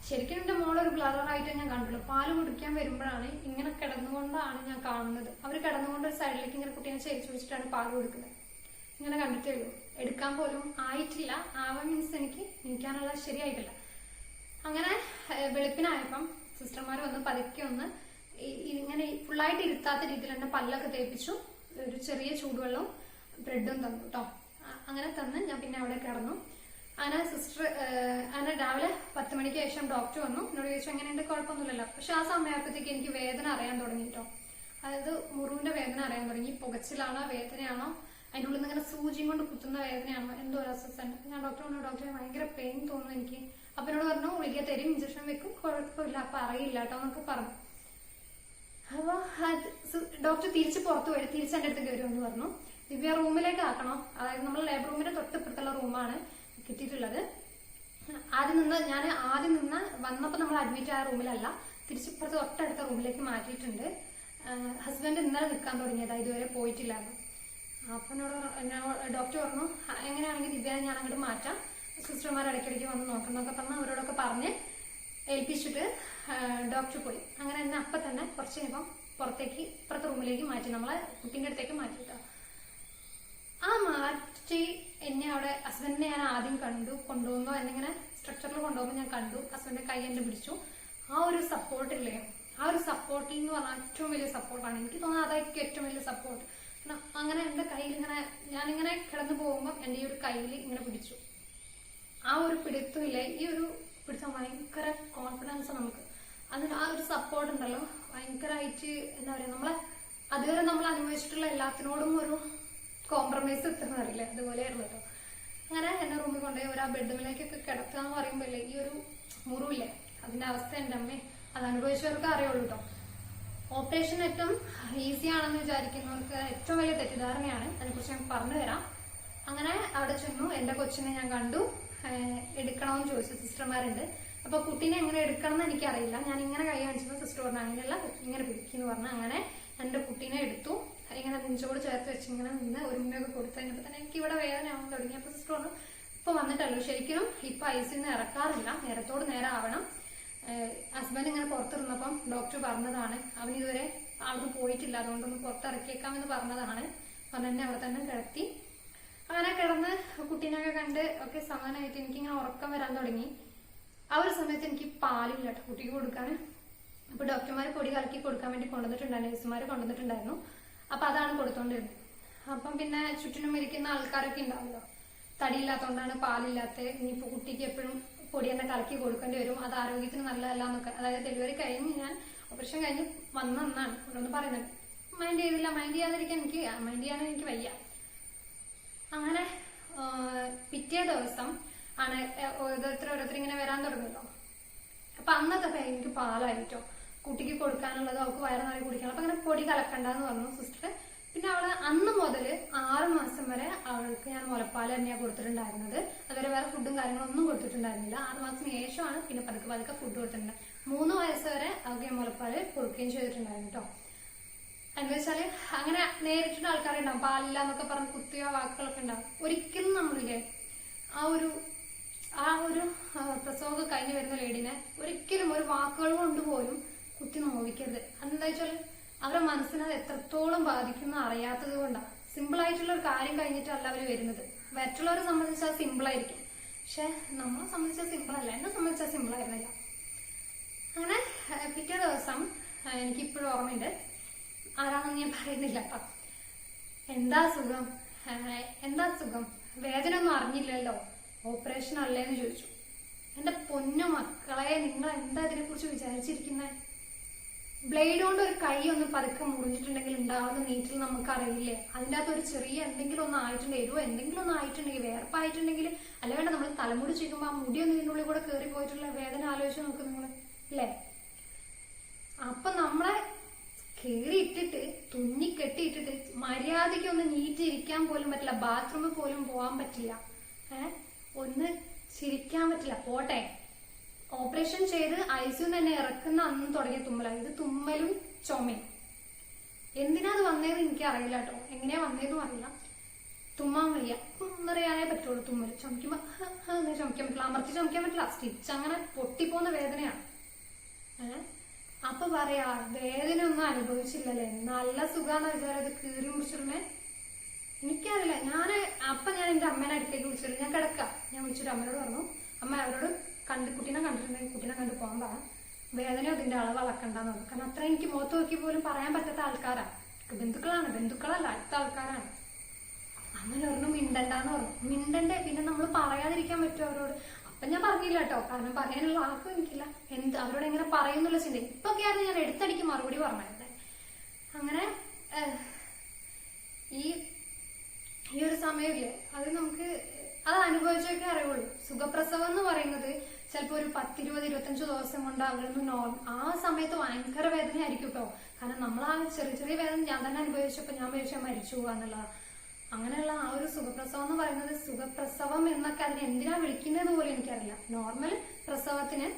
ശരിക്കും എന്റെ മോളെ ഒരു ബ്ലറായിട്ട് ഞാൻ കണ്ടുള്ളൂ പാൽ കുടിക്കാൻ വരുമ്പോഴാണ് ഇങ്ങനെ കിടന്നുകൊണ്ടാണ് ഞാൻ കാണുന്നത്. അവർ കിടന്നുകൊണ്ട് ഒരു സൈഡിലേക്ക് ഇങ്ങനെ കുട്ടീനെ ചേരിച്ചു വെച്ചിട്ടാണ് പാൽ കൊടുക്കുന്നത്. ഇങ്ങനെ കണ്ടിട്ടേ ഉള്ളൂ. എടുക്കാൻ പോലും ആയിട്ടില്ല. ആവാൻ മീൻസ് എനിക്ക് നിൽക്കാനുള്ള ശരിയായിട്ടില്ല അങ്ങനെ വെളുപ്പിനായപ്പം സിസ്റ്റർമാർ വന്ന് പതുക്കെ ഒന്ന് ഇങ്ങനെ ഫുള്ളായിട്ട് ഇരുത്താത്ത രീതിയിൽ എന്നെ പല്ലൊക്കെ തേപ്പിച്ചു. ഒരു ചെറിയ ചൂടുവെള്ളവും ബ്രെഡും തന്നു കേട്ടോ അങ്ങനെ തന്ന് ഞാൻ പിന്നെ അവിടെ കിടന്നു. അങ്ങനെ സിസ്റ്റർ അന രാവിലെ പത്ത് മണിക്ക് ശേഷം ഡോക്ടർ വന്നു. എന്നോട് ചോദിച്ചു എങ്ങനെയുണ്ട്? കുഴപ്പമൊന്നുമില്ലല്ലോ. പക്ഷെ ആ സമയത്തേക്ക് എനിക്ക് വേദന അറിയാൻ തുടങ്ങി കേട്ടോ അതായത് മുറിവിന്റെ വേദന അറിയാൻ തുടങ്ങി. പുകച്ചിലാണോ? വേദനയാണോ? അതിന്റെ ഉള്ളിൽ നിന്ന് ഇങ്ങനെ സൂചിയും കൊണ്ട് കുത്തുന്ന വേദനയാണോ? എന്തോ ഒരു അസ്വസ്ഥ ഞാൻ ഡോക്ടറിനോട് ഡോക്ടറെ ഭയങ്കര പെയിൻ തോന്നുന്നു എനിക്ക്. അപ്പൊ എന്നോട് പറഞ്ഞു ഗുളിക തരും ഇഞ്ചക്ഷൻ വെക്കും. കുഴപ്പമില്ല. അപ്പൊ അറിയില്ല കേട്ടോ എന്നൊക്കെ പറഞ്ഞു. അപ്പൊ ഡോക്ടർ തിരിച്ച് പുറത്തു വരും തിരിച്ച് എന്റെ അടുത്ത് കയറുമെന്ന് പറഞ്ഞു. ദിവ്യ റൂമിലേക്ക് ആക്കണോ? അതായത് നമ്മൾ ലേബർ റൂമിന്റെ തൊട്ടിപ്പുറത്തുള്ള റൂമാണ് കിട്ടിയിട്ടുള്ളത്. ആദ്യം നിന്ന് ഞാൻ ആദ്യം നിന്ന് വന്നപ്പോൾ നമ്മൾ അഡ്മിറ്റ് ആയ റൂമിലല്ല തിരിച്ചിപ്പുറത്ത് തൊട്ടടുത്ത റൂമിലേക്ക് മാറ്റിയിട്ടുണ്ട്. ഹസ്ബൻഡ് ഇന്നലെ നിൽക്കാൻ തുടങ്ങിയതാ ഇതുവരെ പോയിട്ടില്ലായിരുന്നു അപ്പൊ എന്നോട് ഡോക്ടർ പറഞ്ഞു "ആ, എങ്ങനെയാണെങ്കിൽ ദിവ്യ ഞാൻ അങ്ങോട്ട് മാറ്റാം. സിസ്റ്റർമാർ ഇടയ്ക്കിടയ്ക്ക് വന്ന് നോക്കണം എന്നൊക്കെ പറഞ്ഞ് അവരോടൊക്കെ പറഞ്ഞ് ഏൽപ്പിച്ചിട്ട് ഡോക്ടർ പോയി. അങ്ങനെ തന്നെ അപ്പൊ തന്നെ കുറച്ച് കഴിയുമ്പം പുറത്തേക്ക് ഇപ്പുറത്തെ റൂമിലേക്ക് മാറ്റി നമ്മളെ കുട്ടീന്റെ അടുത്തേക്ക് മാറ്റിയിട്ടോ. ആ മാറ്റി എന്നെ അവിടെ ഹസ്ബൻഡിനെ ഞാൻ ആദ്യം കണ്ടു കൊണ്ടുവന്നു. എന്നിങ്ങനെ സ്ട്രക്ചറിൽ കൊണ്ടുപോകുമ്പോൾ ഞാൻ കണ്ടു. ഹസ്ബൻഡിന്റെ കൈ എന്നെ പിടിച്ചു. ആ ഒരു സപ്പോർട്ട് ഇല്ലേ? ആ ഒരു സപ്പോർട്ടിൽ എന്ന് പറഞ്ഞാൽ ഏറ്റവും വലിയ സപ്പോർട്ടാണ് എനിക്ക് തോന്നുന്നത് അതായിരിക്കും ഏറ്റവും വലിയ സപ്പോർട്ട് അങ്ങനെ എന്റെ കയ്യിൽ ഇങ്ങനെ ഞാനിങ്ങനെ കിടന്നു പോകുമ്പോൾ എന്റെ ഈ ഒരു കയ്യിൽ ഇങ്ങനെ പിടിച്ചു. ആ ഒരു പിടുത്തമില്ലേ ഈ ഒരു പിടുത്തം ഭയങ്കര കോൺഫിഡൻസ് നമുക്ക്. അതിന് ആ ഒരു സപ്പോർട്ട് ഉണ്ടല്ലോ. ഭയങ്കരമായിട്ട് എന്താ പറയാ നമ്മളെ അതുവരെ നമ്മൾ അനുഭവിച്ചിട്ടുള്ള എല്ലാത്തിനോടും ഒരു കോംപ്രമൈസ് എത്തുന്നതല്ലേ അതുപോലെയായിരുന്നു കേട്ടോ. അങ്ങനെ എന്നെ റൂമിൽ കൊണ്ടുപോയി ഒരു ആ ബെഡ്റൂമിലേക്കൊക്കെ കിടത്തുക എന്ന് പറയുമ്പോഴേ ഈ ഒരു മുറിവില്ലേ അതിന്റെ അവസ്ഥ എന്റെ അമ്മേ. അത് അനുഭവിച്ചവർക്ക് അറിയുള്ളൂ കേട്ടോ. ഓപ്പറേഷൻ ഏറ്റവും ഈസി ആണെന്ന് വിചാരിക്കുന്നവർക്ക് ഏറ്റവും വലിയ തെറ്റിദ്ധാരണയാണ്. അതിനെക്കുറിച്ച് ഞാൻ പറഞ്ഞു തരാം. അങ്ങനെ അവിടെ ചെന്നു. എന്റെ കൊച്ചിനെ ഞാൻ കണ്ടു. എടുക്കണമെന്ന് ചോദിച്ചു. സിസ്റ്റർമാരുണ്ട്. അപ്പൊ കുട്ടീനെ എങ്ങനെ എടുക്കണം എന്ന് എനിക്കറിയില്ല. ഞാൻ ഇങ്ങനെ കൈ കാണിച്ചപ്പോൾ സിസ്റ്റർ പറഞ്ഞു അങ്ങനെയല്ല ഇങ്ങനെ പിടിക്കുന്നു പറഞ്ഞു. അങ്ങനെ എന്റെ കുട്ടീനെ എടുത്തു. ഇങ്ങനെ നെഞ്ചോട് ചേർത്ത് വെച്ച് ഇങ്ങനെ നിന്ന് ഒരു ഉമ്മയൊക്കെ കൊടുത്തു കഴിഞ്ഞപ്പോൾ തന്നെ എനിക്ക് ഇവിടെ വേദന ആവാൻ തുടങ്ങി. അപ്പൊ സിസ്റ്റർ പറഞ്ഞു ഇപ്പൊ വന്നിട്ടല്ലോ. ശരിക്കും ഇപ്പൊ ഐസിൽ നിന്ന് ഇറക്കാറില്ല. നേരത്തോട് നേരെ ആവണം. ഹസ്ബൻഡ് ഇങ്ങനെ പുറത്തിരുന്നപ്പം ഡോക്ടർ പറഞ്ഞതാണ് അവൻ ഇതുവരെ അവിടെ പോയിട്ടില്ല. അതുകൊണ്ടൊന്ന് പുറത്തിറക്കിയേക്കാമെന്ന് പറഞ്ഞതാണ്. പറഞ്ഞ എന്നെ അവിടെ തന്നെ കിടത്തി. അങ്ങനെ കിടന്ന് കുട്ടീനൊക്കെ കണ്ട് ഒക്കെ സമാനമായിട്ട് എനിക്കിങ്ങനെ ഉറക്കം വരാൻ തുടങ്ങി. ആ ഒരു സമയത്ത് എനിക്ക് പാലില്ല കേട്ടോ കുട്ടിക്ക് കൊടുക്കാൻ. അപ്പൊ ഡോക്ടർമാർ പൊടി കലക്കി കൊടുക്കാൻ വേണ്ടി കൊണ്ടുവന്നിട്ടുണ്ടായിരുന്നു നഴ്സുമാർ കൊണ്ടുവന്നിട്ടുണ്ടായിരുന്നു. അപ്പൊ അതാണ് കൊടുത്തോണ്ടിരുന്നത് അപ്പം പിന്നെ ചുറ്റിനും ഇരിക്കുന്ന ആൾക്കാരൊക്കെ ഉണ്ടാവുമല്ലോ തടിയില്ലാത്തതുകൊണ്ടാണ് പാലില്ലാത്ത ഇനിയിപ്പോ കുട്ടിക്ക് എപ്പോഴും പൊടി തന്നെ കലക്കി കൊടുക്കേണ്ടി വരും. അത് ആരോഗ്യത്തിന് നല്ലതല്ല എന്നൊക്കെ. അതായത് ഡെലിവറി കഴിഞ്ഞ് ഞാൻ ഓപ്പറേഷൻ കഴിഞ്ഞ് വന്നെന്നാണ് ഓരോന്ന് പറയുന്നത്. മൈൻഡ് ചെയ്തില്ല മൈൻഡ് ചെയ്യാതിരിക്കാൻ എനിക്ക് മൈൻഡ് ചെയ്യാൻ എനിക്ക് വയ്യ. അങ്ങനെ പിറ്റേ ദിവസം ആണ് ഓരോരുത്തർ ഓരോരുത്തർ ഇങ്ങനെ വരാൻ തുടങ്ങുന്നു അപ്പൊ അന്നത്തെ എനിക്ക് പാലായിട്ടോ കുട്ടിക്ക് കൊടുക്കാനുള്ളത് അവൾക്ക് വയറ് നിറയെ കുടിക്കണം അങ്ങനെ പൊടി കലക്കണ്ടെന്ന് പറഞ്ഞു സിസ്റ്റർ പിന്നെ അവൾ അന്ന് മുതൽ ആറ് മാസം വരെ അവൾക്ക് ഞാൻ മുലപ്പാൽ തന്നെയാണ് കൊടുത്തിട്ടുണ്ടായിരുന്നത്. അതുവരെ വേറെ ഫുഡും കാര്യങ്ങളൊന്നും കൊടുത്തിട്ടുണ്ടായിരുന്നില്ല. ആറ് മാസത്തിന് ശേഷമാണ് പിന്നെ പതുക്കെ പതുക്കെ ഫുഡ് കൊടുത്തിട്ടുണ്ട് മൂന്ന് വയസ്സ് വരെ അവൾക്ക് ഞാൻ മുലപ്പാൽ കൊടുക്കുകയും ചെയ്തിട്ടുണ്ടായിരുന്നു കേട്ടോ എന്താ വെച്ചാൽ അങ്ങനെ നേരിട്ടുള്ള ആൾക്കാരുണ്ടാവും പാലില്ല എന്നൊക്കെ പറഞ്ഞ് കുത്തിയോ വാക്കുകളൊക്കെ ഉണ്ടാവും. ഒരിക്കലും നമ്മളില്ലേ ആ ഒരു ആ ഒരു പ്രസവമൊക്കെ കഴിഞ്ഞ് വരുന്ന ലേഡിനെ ഒരിക്കലും ഒരു വാക്കുകൾ കൊണ്ട് പോലും കുത്തി നോവിക്കരുത്. അതെന്താ വെച്ചാൽ അവരുടെ മനസ്സിനെ അത് എത്രത്തോളം ബാധിക്കുന്ന അറിയാത്തത് കൊണ്ടാണ് സിമ്പിൾ ആയിട്ടുള്ള ഒരു കാര്യം കഴിഞ്ഞിട്ടല്ല അവർ വരുന്നത്. മറ്റുള്ളവരെ സംബന്ധിച്ച് സിമ്പിൾ ആയിരിക്കും. പക്ഷെ നമ്മളെ സംബന്ധിച്ച് സിമ്പിൾ അല്ല. എന്നെ സംബന്ധിച്ച് സിമ്പിൾ ആയിരുന്നില്ല. അങ്ങനെ പിറ്റേ ദിവസം എനിക്ക് എനിക്കിപ്പോഴും ഓർമ്മയുണ്ട്. ആരാണെന്ന് ഞാൻ പറയുന്നില്ല എന്താ സുഖം? എന്താ സുഖം? വേദന ഒന്നും അറിഞ്ഞില്ലല്ലോ. ഓപ്പറേഷൻ അല്ലേന്ന് ചോദിച്ചു. എന്റെ പൊന്നു മക്കളെ നിങ്ങൾ എന്താ ഇതിനെ കുറിച്ച് വിചാരിച്ചിരിക്കുന്നത് ബ്ലേഡ് കൊണ്ട് ഒരു കൈ ഒന്ന് പതുക്കെ മുറിഞ്ഞിട്ടുണ്ടെങ്കിൽ ഉണ്ടാവുന്ന നീറ്റിൽ നമുക്ക് അറിയില്ലേ അതിന്റെ അകത്ത് ഒരു ചെറിയ എന്തെങ്കിലും ഒന്ന് ആയിട്ടുണ്ടെങ്കിൽ എരിവോ എന്തെങ്കിലും ഒന്ന് ആയിട്ടുണ്ടെങ്കിൽ വേർപ്പായിട്ടുണ്ടെങ്കിൽ അല്ല വേണ്ട നമ്മൾ തലമുടി ചെയ്യുമ്പോൾ ആ മുടി ഒന്ന് ഇതിനുള്ളിൽ കൂടെ കയറി പോയിട്ടുള്ള വേദന ആലോചിച്ച് നോക്ക് നിങ്ങൾ അല്ലേ? അപ്പൊ നമ്മളെ കേറി ഇട്ടിട്ട് തുന്നി കെട്ടിയിട്ടിട്ട് മര്യാദയ്ക്ക് ഒന്ന് നീറ്റ് നീറ്റിരിക്കാൻ പോലും പറ്റില്ല. ബാത്റൂമിൽ പോലും പോകാൻ പറ്റില്ല. ഏഹ് ഒന്ന് ചിരിക്കാൻ പറ്റില്ല. പോട്ടെ. ഓപ്പറേഷൻ ചെയ്ത് ഐസിയു തന്നെ ഇറക്കുന്ന അന്ന് തുടങ്ങിയ തുമ്മലാണ് ഇത് തുമ്മലും ചുമയും. എന്തിനാ അത് വന്നതെന്ന് എനിക്ക് അറിയില്ല കേട്ടോ. എങ്ങനെയാ വന്നതെന്നും അറിയില്ല. തുമ്മാൻ വയ്യ. കുന്നറിയാനേ പറ്റുള്ളൂ തുമ്മൽ. ചുമക്കുമ്പോ ചുമക്കാൻ പറ്റില്ല. അമർത്തി ചുമക്കാൻ പറ്റില്ല. സ്റ്റിച്ച് അങ്ങനെ പൊട്ടിപ്പോന്ന വേദനയാണ്? അപ്പൊ പറയാ വേദന ഒന്നും അനുഭവിച്ചില്ലല്ലേ? നല്ല സുഖാന്ന് വിചാരം അത് കീറി മുറിച്ചിരുന്നേ എനിക്കറിയില്ല. ഞാൻ അപ്പൊ ഞാൻ എന്റെ അമ്മേനെ അടുത്തേക്ക് വിളിച്ചിട്ട് ഞാൻ കിടക്കാം. ഞാൻ വിളിച്ചിട്ട് അമ്മയോട് പറഞ്ഞു. അമ്മ അവരോട് കണ്ട് കുട്ടീനെ കണ്ടിട്ടുണ്ടെങ്കിൽ കുട്ടീനെ കണ്ട് പോകാൻ പറ. വേദന അതിന്റെ അളവ് അളക്കണ്ടെന്ന് പറഞ്ഞു. കാരണം അത്ര എനിക്ക് മുഖത്ത് നോക്കി പോലും പറയാൻ പറ്റാത്ത ആൾക്കാരാ. ബന്ധുക്കളാണ് ബന്ധുക്കളല്ല അടുത്ത ആൾക്കാരാണ്. അങ്ങനെ പറഞ്ഞു മിണ്ടണ്ടെന്ന് പറഞ്ഞു. മിണ്ടണ്ടേ പിന്നെ നമ്മൾ പറയാതിരിക്കാൻ പറ്റും അവരോട്? അപ്പൊ ഞാൻ പറഞ്ഞില്ല കേട്ടോ. കാരണം പറയാനുള്ള ആർക്കും എനിക്കില്ല. എന്ത് അവരോട് എങ്ങനെ പറയുന്നുള്ള ചിന്ത. ഇപ്പൊക്കെ ആയിരുന്നു ഞാൻ എടുത്തടിക്ക് മറുപടി പറഞ്ഞത്. അങ്ങനെ ഈ ഈ ഒരു സമയമില്ലേ അത് നമുക്ക് അത് അനുഭവിച്ചൊക്കെ അറിയുള്ളൂ സുഖപ്രസവം എന്ന് പറയുന്നത് ചിലപ്പോൾ ഒരു പത്തിരുപത് ഇരുപത്തഞ്ച് ദിവസം കൊണ്ട് അവരൊന്ന് ആ സമയത്ത് ഭയങ്കര വേദനയായിരിക്കും കേട്ടോ കാരണം നമ്മൾ ആ ചെറിയ ചെറിയ വേദന ഞാൻ തന്നെ അനുഭവിച്ചപ്പോൾ ഞാൻ വിചാരിച്ചാൽ മരിച്ചു പോവാന്നുള്ളതാ അങ്ങനെയുള്ള ആ ഒരു സുഖപ്രസവം എന്ന് പറയുന്നത് സുഖപ്രസവം എന്നൊക്കെ അതിനെ എന്തിനാ വിളിക്കുന്നത് പോലും എനിക്കറിയില്ല. നോർമൽ പ്രസവത്തിന്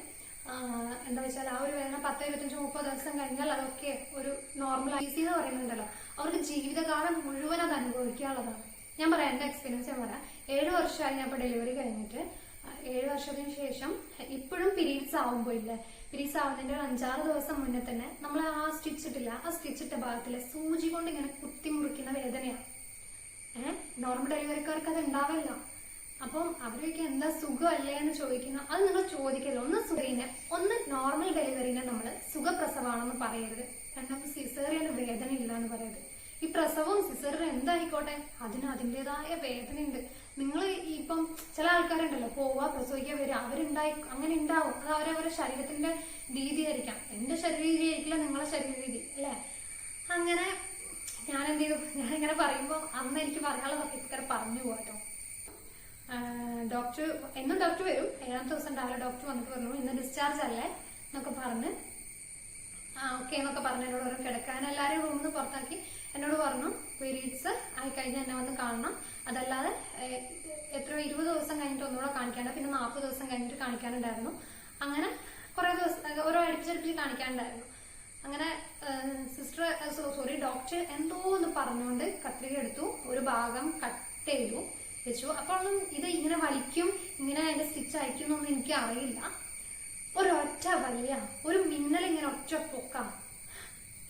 എന്താ വെച്ചാൽ ആ ഒരു വേദന പത്ത് ഇരുപത്തഞ്ച് മുപ്പത് ദിവസം കഴിഞ്ഞാൽ അതൊക്കെ ഒരു നോർമൽ ഐസി എന്ന് പറയുന്നുണ്ടല്ലോ. അവർക്ക് ജീവിതകാലം മുഴുവൻ അത് അനുഭവിക്കാനുള്ളതാണ്. ഞാൻ പറയാം എന്റെ എക്സ്പീരിയൻസ് ഞാൻ പറയാം. ഏഴ് വർഷമായി ഞാൻ ഇപ്പോൾ ഡെലിവറി കഴിഞ്ഞിട്ട് ഏഴ് വർഷത്തിന് ശേഷം ഇപ്പോഴും പീരീഡ്സ് ആവുമ്പോൾ ഇല്ല പീരീഡ്സ് ആവുന്നതിന്റെ ഒരു അഞ്ചാറ് ദിവസം മുന്നേ തന്നെ നമ്മൾ ആ സ്റ്റിച്ച് ഇട്ടില്ല. ആ സ്റ്റിച്ച് ഇട്ട ഭാഗത്തിലെ സൂചി കൊണ്ട് ഇങ്ങനെ കുത്തി മുറിക്കുന്ന വേദനയാണ് ഏഹ് നോർമൽ ഡെലിവറിക്കാർക്ക് അത് ഉണ്ടാവില്ല. അപ്പം അവരൊക്കെ എന്താ സുഖമല്ലേ എന്ന് ചോദിക്കുന്നു അത് നിങ്ങൾ ചോദിക്കരുത്. ഒന്ന് സുഖീനെ ഒന്ന് നോർമൽ ഡെലിവറിനെ നമ്മൾ സുഖപ്രസവമാണെന്ന് പറയരുത്. രണ്ടാമത് സിസേറിയന് വേദന ഇല്ല എന്ന് പറയരുത്. ഈ പ്രസവവും സിസേറിയ എന്തായിക്കോട്ടെ? അതിന് അതിന്റെതായ വേദനയുണ്ട്. നിങ്ങൾ ഇപ്പം ചില ആൾക്കാരുണ്ടല്ലോ പോവുക പ്രസവിക്കുക വരിക. അവരുണ്ടായി അങ്ങനെ ഉണ്ടാവും. അത് അവരവരുടെ ശരീരത്തിന്റെ രീതി ആയിരിക്കാം എന്റെ ശരീര രീതി ആയിരിക്കില്ല നിങ്ങളെ ശരീര രീതി അല്ലേ? അങ്ങനെ ഞാൻ എന്ത് ചെയ്തു? ഞാൻ ഇങ്ങനെ പറയുമ്പോൾ അന്ന് എനിക്ക് പറയാനുള്ളതൊക്കെ ഇത്ര പറഞ്ഞു പോകട്ടോ ഡോക്ടർ എന്നും ഡോക്ടർ വരും. ഏഴാമത്തെ ദിവസം രാവിലെ ഡോക്ടർ വന്നിട്ട് പറഞ്ഞു ഇന്ന് ഡിസ്ചാർജ് അല്ലേ? എന്നൊക്കെ പറഞ്ഞ് ആ ഓക്കെ എന്നൊക്കെ പറഞ്ഞു എന്നോട് കിടക്കാൻ എല്ലാരും റൂമിൽ നിന്ന് പുറത്താക്കി. എന്നോട് പറഞ്ഞു പീരീഡ്സ് ആയി കഴിഞ്ഞ് എന്നെ വന്ന് കാണണം. അതല്ലാതെ എത്ര ഇരുപത് ദിവസം കഴിഞ്ഞിട്ട് ഒന്നുകൂടെ കാണിക്കാണ്ട് പിന്നെ നാൽപ്പത് ദിവസം കഴിഞ്ഞിട്ട് കാണിക്കാനുണ്ടായിരുന്നു. അങ്ങനെ കുറെ ദിവസം ഓരോ അടുപ്പിച്ചടുപ്പിച്ച് കാണിക്കാനുണ്ടായിരുന്നു. അങ്ങനെ സിസ്റ്റർ സോറി ഡോക്ടർ എന്തോ ഒന്ന് പറഞ്ഞുകൊണ്ട് കത്രിക എടുത്തു ഒരു ഭാഗം കട്ട് ചെയ്തു വെച്ചു. അപ്പോൾ ഇത് ഇങ്ങനെ വലിക്കും ഇങ്ങനെ അതിന്റെ സ്റ്റിച്ച് അയക്കുന്നൊന്നും എനിക്ക് അറിയില്ല ഒരൊറ്റ വലിയ ഒരു മിന്നൽ ഇങ്ങനെ ഒറ്റ പൊക്കം.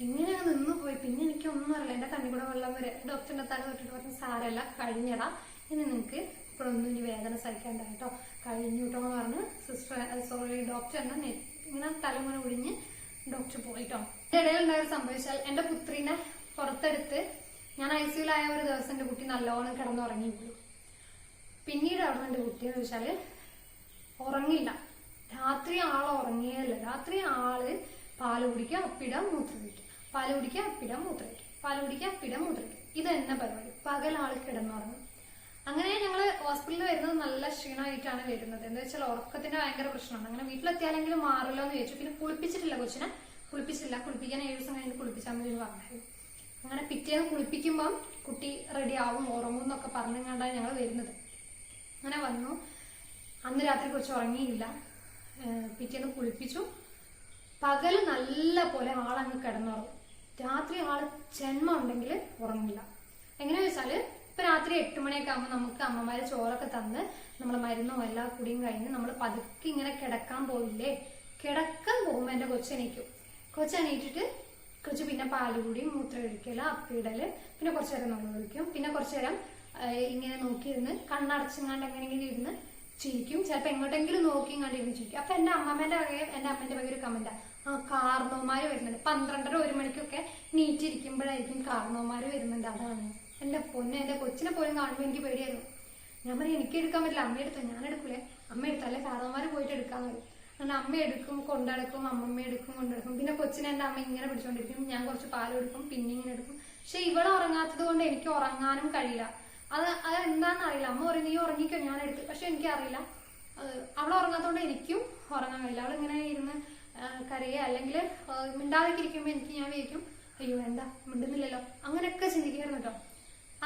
ഇങ്ങനെ അങ്ങ് നിന്ന് പോയി? പിന്നെ എനിക്കൊന്നും അറിയില്ല. എന്റെ കണ്ണി കൂടെ വെള്ളം വരെ. ഡോക്ടറിന്റെ തല തൊട്ടിട്ട് പറഞ്ഞു സാരല്ല കഴിഞ്ഞടാ. ഇനി നിങ്ങൾക്ക് ഇപ്പോഴൊന്നും ഇനി വേദന സഹിക്കണ്ട കേട്ടോ. കഴിഞ്ഞു കേട്ടോ എന്ന് പറഞ്ഞ് സിസ്റ്റർ സോറി ഡോക്ടർ എന്നെ ഇങ്ങനെ തലമുറ ഒഴിഞ്ഞ് ഡോക്ടർ പോയിട്ടോ. എന്റെ ഇടയിൽ ഉണ്ടായ സംഭവിച്ചാൽ എന്റെ പുത്രീനെ പുറത്തെടുത്ത് ഞാൻ ഐ സിയിലായ ഒരു ദിവസം എന്റെ കുട്ടി നല്ലോണം കിടന്നുറങ്ങി പോയി. പിന്നീട് അവിടെ എന്റെ കുട്ടി എന്ന് വെച്ചാൽ ഉറങ്ങില്ല. രാത്രി ആൾ ഉറങ്ങിയല്ല രാത്രി ആൾ പാൽ കുടിക്കുക അപ്പിട മൂത്രമൊഴിക്കുക. പാൽ കുടിക്കുക അപ്പിട മൂത്രമൊഴിക്കുക പാൽ കുടിക്കുക മൂത്ര കിട്ടും ഇത് തന്നെ പരിപാടി. പകൽ ആൾ കിടന്നുറങ്ങും. അങ്ങനെ ഞങ്ങൾ ഹോസ്പിറ്റലിൽ വരുന്നത് നല്ല ക്ഷീണമായിട്ടാണ് വരുന്നത്. എന്താ വെച്ചാൽ ഉറക്കത്തിന്റെ ഭയങ്കര പ്രശ്നമാണ്. അങ്ങനെ വീട്ടിലെത്തിയാലെങ്കിലും മാറില്ലോ എന്ന് ചോദിച്ചു പിന്നെ കുളിപ്പിച്ചിട്ടില്ല കൊച്ചിനെ. കുളിപ്പിച്ചില്ല കുളിപ്പിക്കാൻ ഏഴ് ദിവസം കഴിഞ്ഞ് കുളിപ്പിച്ചാൽ മതി എന്ന് അങ്ങനെ പിറ്റേന്ന് കുളിപ്പിക്കുമ്പം കുട്ടി റെഡി ആവും ഉറങ്ങും എന്നൊക്കെ പറഞ്ഞുകൊണ്ടാണ് ഞങ്ങൾ വരുന്നത്. അങ്ങനെ വന്നു. അന്ന് രാത്രി കുറച്ച് ഉറങ്ങിയില്ല. പിറ്റേന്ന് കുളിപ്പിച്ചു. പകൽ നല്ല പോലെ ആളങ്ങ് കിടന്നുറങ്ങും. രാത്രി ആൾ ജന്മം ഉണ്ടെങ്കിൽ ഉറങ്ങില്ല. എങ്ങനെയാ വെച്ചാൽ ഇപ്പൊ രാത്രി എട്ട് മണിയൊക്കെ ആകുമ്പോൾ നമുക്ക് അമ്മമാര് ചോറൊക്കെ തന്ന് നമ്മൾ മരുന്നും എല്ലാ കുടിയും കഴിഞ്ഞ് നമ്മൾ പതുക്കെ ഇങ്ങനെ കിടക്കാൻ പോയില്ലേ കിടക്കാൻ പോകുമ്പോൾ എന്റെ കൊച്ചെണീക്കും കൊച്ചെണീറ്റിട്ട് കൊച്ചു പിന്നെ പാൽ കൂടി മൂത്രം ഒഴിക്കൽ അപ്പിടൽ പിന്നെ കുറച്ചു നേരം നമ്മൾ ഒഴിക്കും പിന്നെ കുറച്ചു നേരം ഇങ്ങനെ നോക്കിയിരുന്ന് കണ്ണടച്ചങ്ങാണ്ട് എങ്ങനെയെങ്കിലും ഇരുന്ന് ചിരിക്കും. ചിലപ്പോൾ എങ്ങോട്ടെങ്കിലും നോക്കി കണ്ടിരുന്ന് ചിരിക്കും. അപ്പൊ എന്റെ അമ്മമ്മേന്റെ വകയും എന്റെ അമ്മേന്റെ വക ഒരു കമന്റാ ആ. കാർണവന്മാര് വരുന്നുണ്ട്. പന്ത്രണ്ടര ഒരു മണിക്കൊക്കെ നീറ്റിരിക്കുമ്പോഴായിരിക്കും കാർണവന്മാര് വരുന്നുണ്ട്. അതാണ്. എന്റെ പൊന്നെ എന്റെ കൊച്ചിനെ പോലും കാണുമ്പോൾ എനിക്ക് പേടിയായിരുന്നു. ഞാൻ പറയും എനിക്ക് എടുക്കാൻ പറ്റില്ല. അമ്മ എടുത്തോ? ഞാൻ എടുക്കൂലേ? അമ്മ എടുത്താലേ കാർണവന്മാര് പോയിട്ട് എടുക്കാൻ വരും. അങ്ങനെ അമ്മ എടുക്കും കൊണ്ടെടുക്കും അമ്മമ്മ എടുക്കും കൊണ്ടെടുക്കും. പിന്നെ കൊച്ചിനെ എന്റെ അമ്മ ഇങ്ങനെ പിടിച്ചോണ്ടിരിക്കും. ഞാൻ കുറച്ച് പാൽ കൊടുക്കും പിന്നെ ഇങ്ങനെ എടുക്കും. പക്ഷെ ഇവിടെ ഉറങ്ങാത്തത് കൊണ്ട് എനിക്ക് ഉറങ്ങാനും കഴിയില്ല. അത് അത് എന്താണെന്ന് അറിയില്ല. അമ്മ പറയും നീ ഉറങ്ങിക്കോ ഞാൻ എടുത്തു പക്ഷെ എനിക്കറിയില്ല. അവൾ ഉറങ്ങാത്തോണ്ട് എനിക്കും ഉറങ്ങാൻ കഴിയില്ല. അവൾ ഇങ്ങനെ ഇരുന്ന് കരയുക. അല്ലെങ്കിൽ മിണ്ടാതൊക്കെ എനിക്ക് ഞാൻ വിചാരിക്കും അയ്യോ എന്താ മിണ്ടുന്നില്ലല്ലോ. അങ്ങനെയൊക്കെ ചിന്തിക്കായിരുന്നു കേട്ടോ.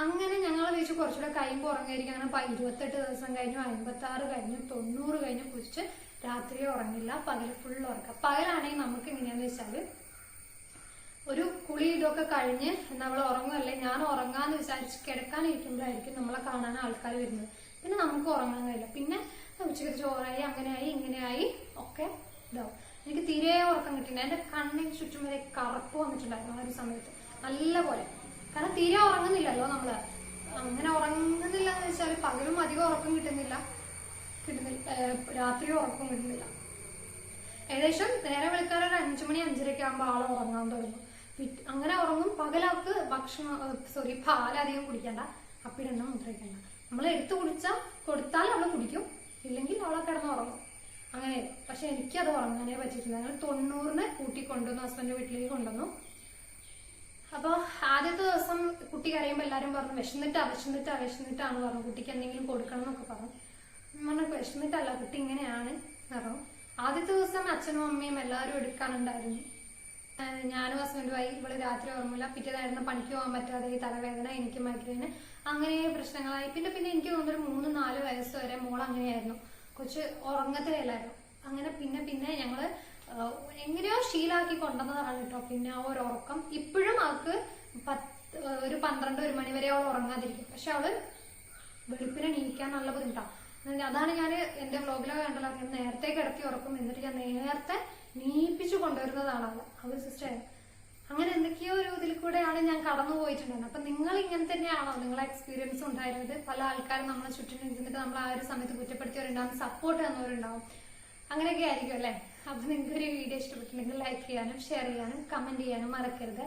അങ്ങനെ ഞങ്ങൾ വിളിച്ച് കുറച്ചുകൂടെ കഴിയുമ്പോൾ ഉറങ്ങായിരിക്കും. അങ്ങനെ ഇരുപത്തെട്ട് ദിവസം കഴിഞ്ഞു അമ്പത്തി ആറ് കഴിഞ്ഞു തൊണ്ണൂറ് കഴിഞ്ഞു കുറിച്ച് രാത്രി ഉറങ്ങില്ല. പകൽ ഫുൾ ഉറക്കാം. പകലാണെങ്കിൽ നമുക്ക് എങ്ങനെയാന്ന് വെച്ചാൽ ഒരു കുളി ഇതൊക്കെ കഴിഞ്ഞ് നമ്മൾ ഉറങ്ങുമല്ലേ ഞാൻ ഉറങ്ങാന്ന് വിചാരിച്ച് കിടക്കാനിരിക്കുമ്പോഴായിരിക്കും നമ്മളെ കാണാൻ ആൾക്കാർ വരുന്നത്. പിന്നെ നമുക്ക് ഉറങ്ങാൻ കഴിയില്ല. പിന്നെ ഉച്ചയ്ക്ക് ചോറായി അങ്ങനെയായി ഇങ്ങനെയായി ഒക്കെ ഇതാവും. എനിക്ക് തീരെ ഉറക്കം കിട്ടില്ല എന്റെ കണ്ണിന് ചുറ്റും വരെ കറുപ്പ് വന്നിട്ടുണ്ടായിരുന്നു ആ ഒരു സമയത്ത്. നല്ല പോലെ. കാരണം തീരെ ഉറങ്ങുന്നില്ലല്ലോ നമ്മൾ അങ്ങനെ ഉറങ്ങുന്നില്ല എന്ന് വെച്ചാൽ പകലും അധികം ഉറക്കം കിട്ടുന്നില്ല. കിട്ടുന്നില്ല. രാത്രിയും രാത്രി ഉറക്കം കിട്ടുന്നില്ല. ഏകദേശം നേരെ വിളിക്കാൻ ഒരു അഞ്ചു മണി അഞ്ചരയൊക്കെ ആകുമ്പോൾ ഉറങ്ങാൻ തുടങ്ങും. അങ്ങനെ ഉറങ്ങും. പകലാക്ക് ഭക്ഷണം സോറി പാൽ അധികം കുടിക്കണ്ട. അപ്പിടെണ്ണം മുദ്രയ്ക്കണ്ട നമ്മൾ എടുത്തു കുടിച്ചാൽ കൊടുത്താൽ അവൾ കുടിക്കും. ഇല്ലെങ്കിൽ അവളെ കിടന്ന് ഉറങ്ങും. അങ്ങനെ. പക്ഷെ എനിക്കത് ഉറങ്ങാനേ പറ്റിയിട്ടില്ല. ഞങ്ങൾ തൊണ്ണൂറിന് കൂട്ടി കൊണ്ടുവന്നു. ഹസ്ബൻഡ് വീട്ടിലേക്ക് കൊണ്ടുവന്നു. അപ്പൊ ആദ്യത്തെ ദിവസം കുട്ടി കരയുമ്പോൾ എല്ലാരും പറഞ്ഞു വിശന്നിട്ടാ വിശന്നിട്ടാ വിശന്നിട്ടാണ് പറഞ്ഞു. കുട്ടിക്ക് എന്തെങ്കിലും കൊടുക്കണം എന്നൊക്കെ പറഞ്ഞു. പറഞ്ഞു വിശന്നിട്ടല്ല. കുട്ടി ഇങ്ങനെയാണ് പറഞ്ഞു. ആദ്യത്തെ ദിവസം അച്ഛനും അമ്മയും എല്ലാവരും എടുക്കാനുണ്ടായിരുന്നു. ഞാനും ഹസ്ബൻഡുമായി ഇവിടെ രാത്രി ഉറങ്ങില്ല പിറ്റേതായിരുന്നു പണിക്ക് പോകാൻ പറ്റാതെ ഈ തലവേദന എനിക്ക് മൈഗ്രൈന് അങ്ങനെ പ്രശ്നങ്ങളായി. പിന്നെ പിന്നെ എനിക്ക് തോന്നുന്നൊരു മൂന്ന് നാല് വയസ്സ് വരെ മോൾ അങ്ങനെയായിരുന്നു. കൊച്ച് ഉറങ്ങത്തില്ലായിരുന്നു അങ്ങനെ പിന്നെ പിന്നെ ഞങ്ങൾ എങ്ങനെയോ ശീലാക്കി കൊണ്ടുവന്നതാണ് കേട്ടോ. പിന്നെ ആ ഒരു ഉറക്കം ഇപ്പോഴും അവൾക്ക് പത്ത് ഒരു പന്ത്രണ്ട് ഒരു മണി വരെ അവൾ ഉറങ്ങാതിരിക്കും. പക്ഷെ അവൾ വെളുപ്പിനെ നീക്കാൻ നല്ല ബുദ്ധിമുട്ടാണ് അതാണ് ഞാൻ എന്റെ വ്ലോഗിലൊക്കെ കണ്ടല്ലോ. നേരത്തെ കിടത്തി ഉറക്കും. എന്നിട്ട് ഞാൻ നേരത്തെ നീപ്പിച്ചു കൊണ്ടുവരുന്നതാണ് അവർ സിസ്റ്റർ അങ്ങനെ എന്തൊക്കെയോ ഒരു ഇതിൽ കൂടെയാണ് ഞാൻ കടന്നു പോയിട്ടുണ്ടായിരുന്നത്. അപ്പൊ നിങ്ങൾ ഇങ്ങനെ തന്നെയാണോ നിങ്ങളെ എക്സ്പീരിയൻസ് ഉണ്ടായിരുന്നത്? പല ആൾക്കാരും നമ്മളെ ചുറ്റിനും ഇരുന്നിട്ട് നമ്മൾ ആ ഒരു സമയത്ത് കുറ്റപ്പെടുത്തിയവരുണ്ടാവും സപ്പോർട്ട് തന്നവരുണ്ടാവും. അങ്ങനെയൊക്കെ ആയിരിക്കും അല്ലേ? അപ്പൊ നിങ്ങൾക്ക് ഒരു വീഡിയോ ഇഷ്ടപ്പെട്ടിട്ടുണ്ടെങ്കിൽ ലൈക്ക് ചെയ്യാനും ഷെയർ ചെയ്യാനും കമന്റ് ചെയ്യാനും മറക്കരുത്.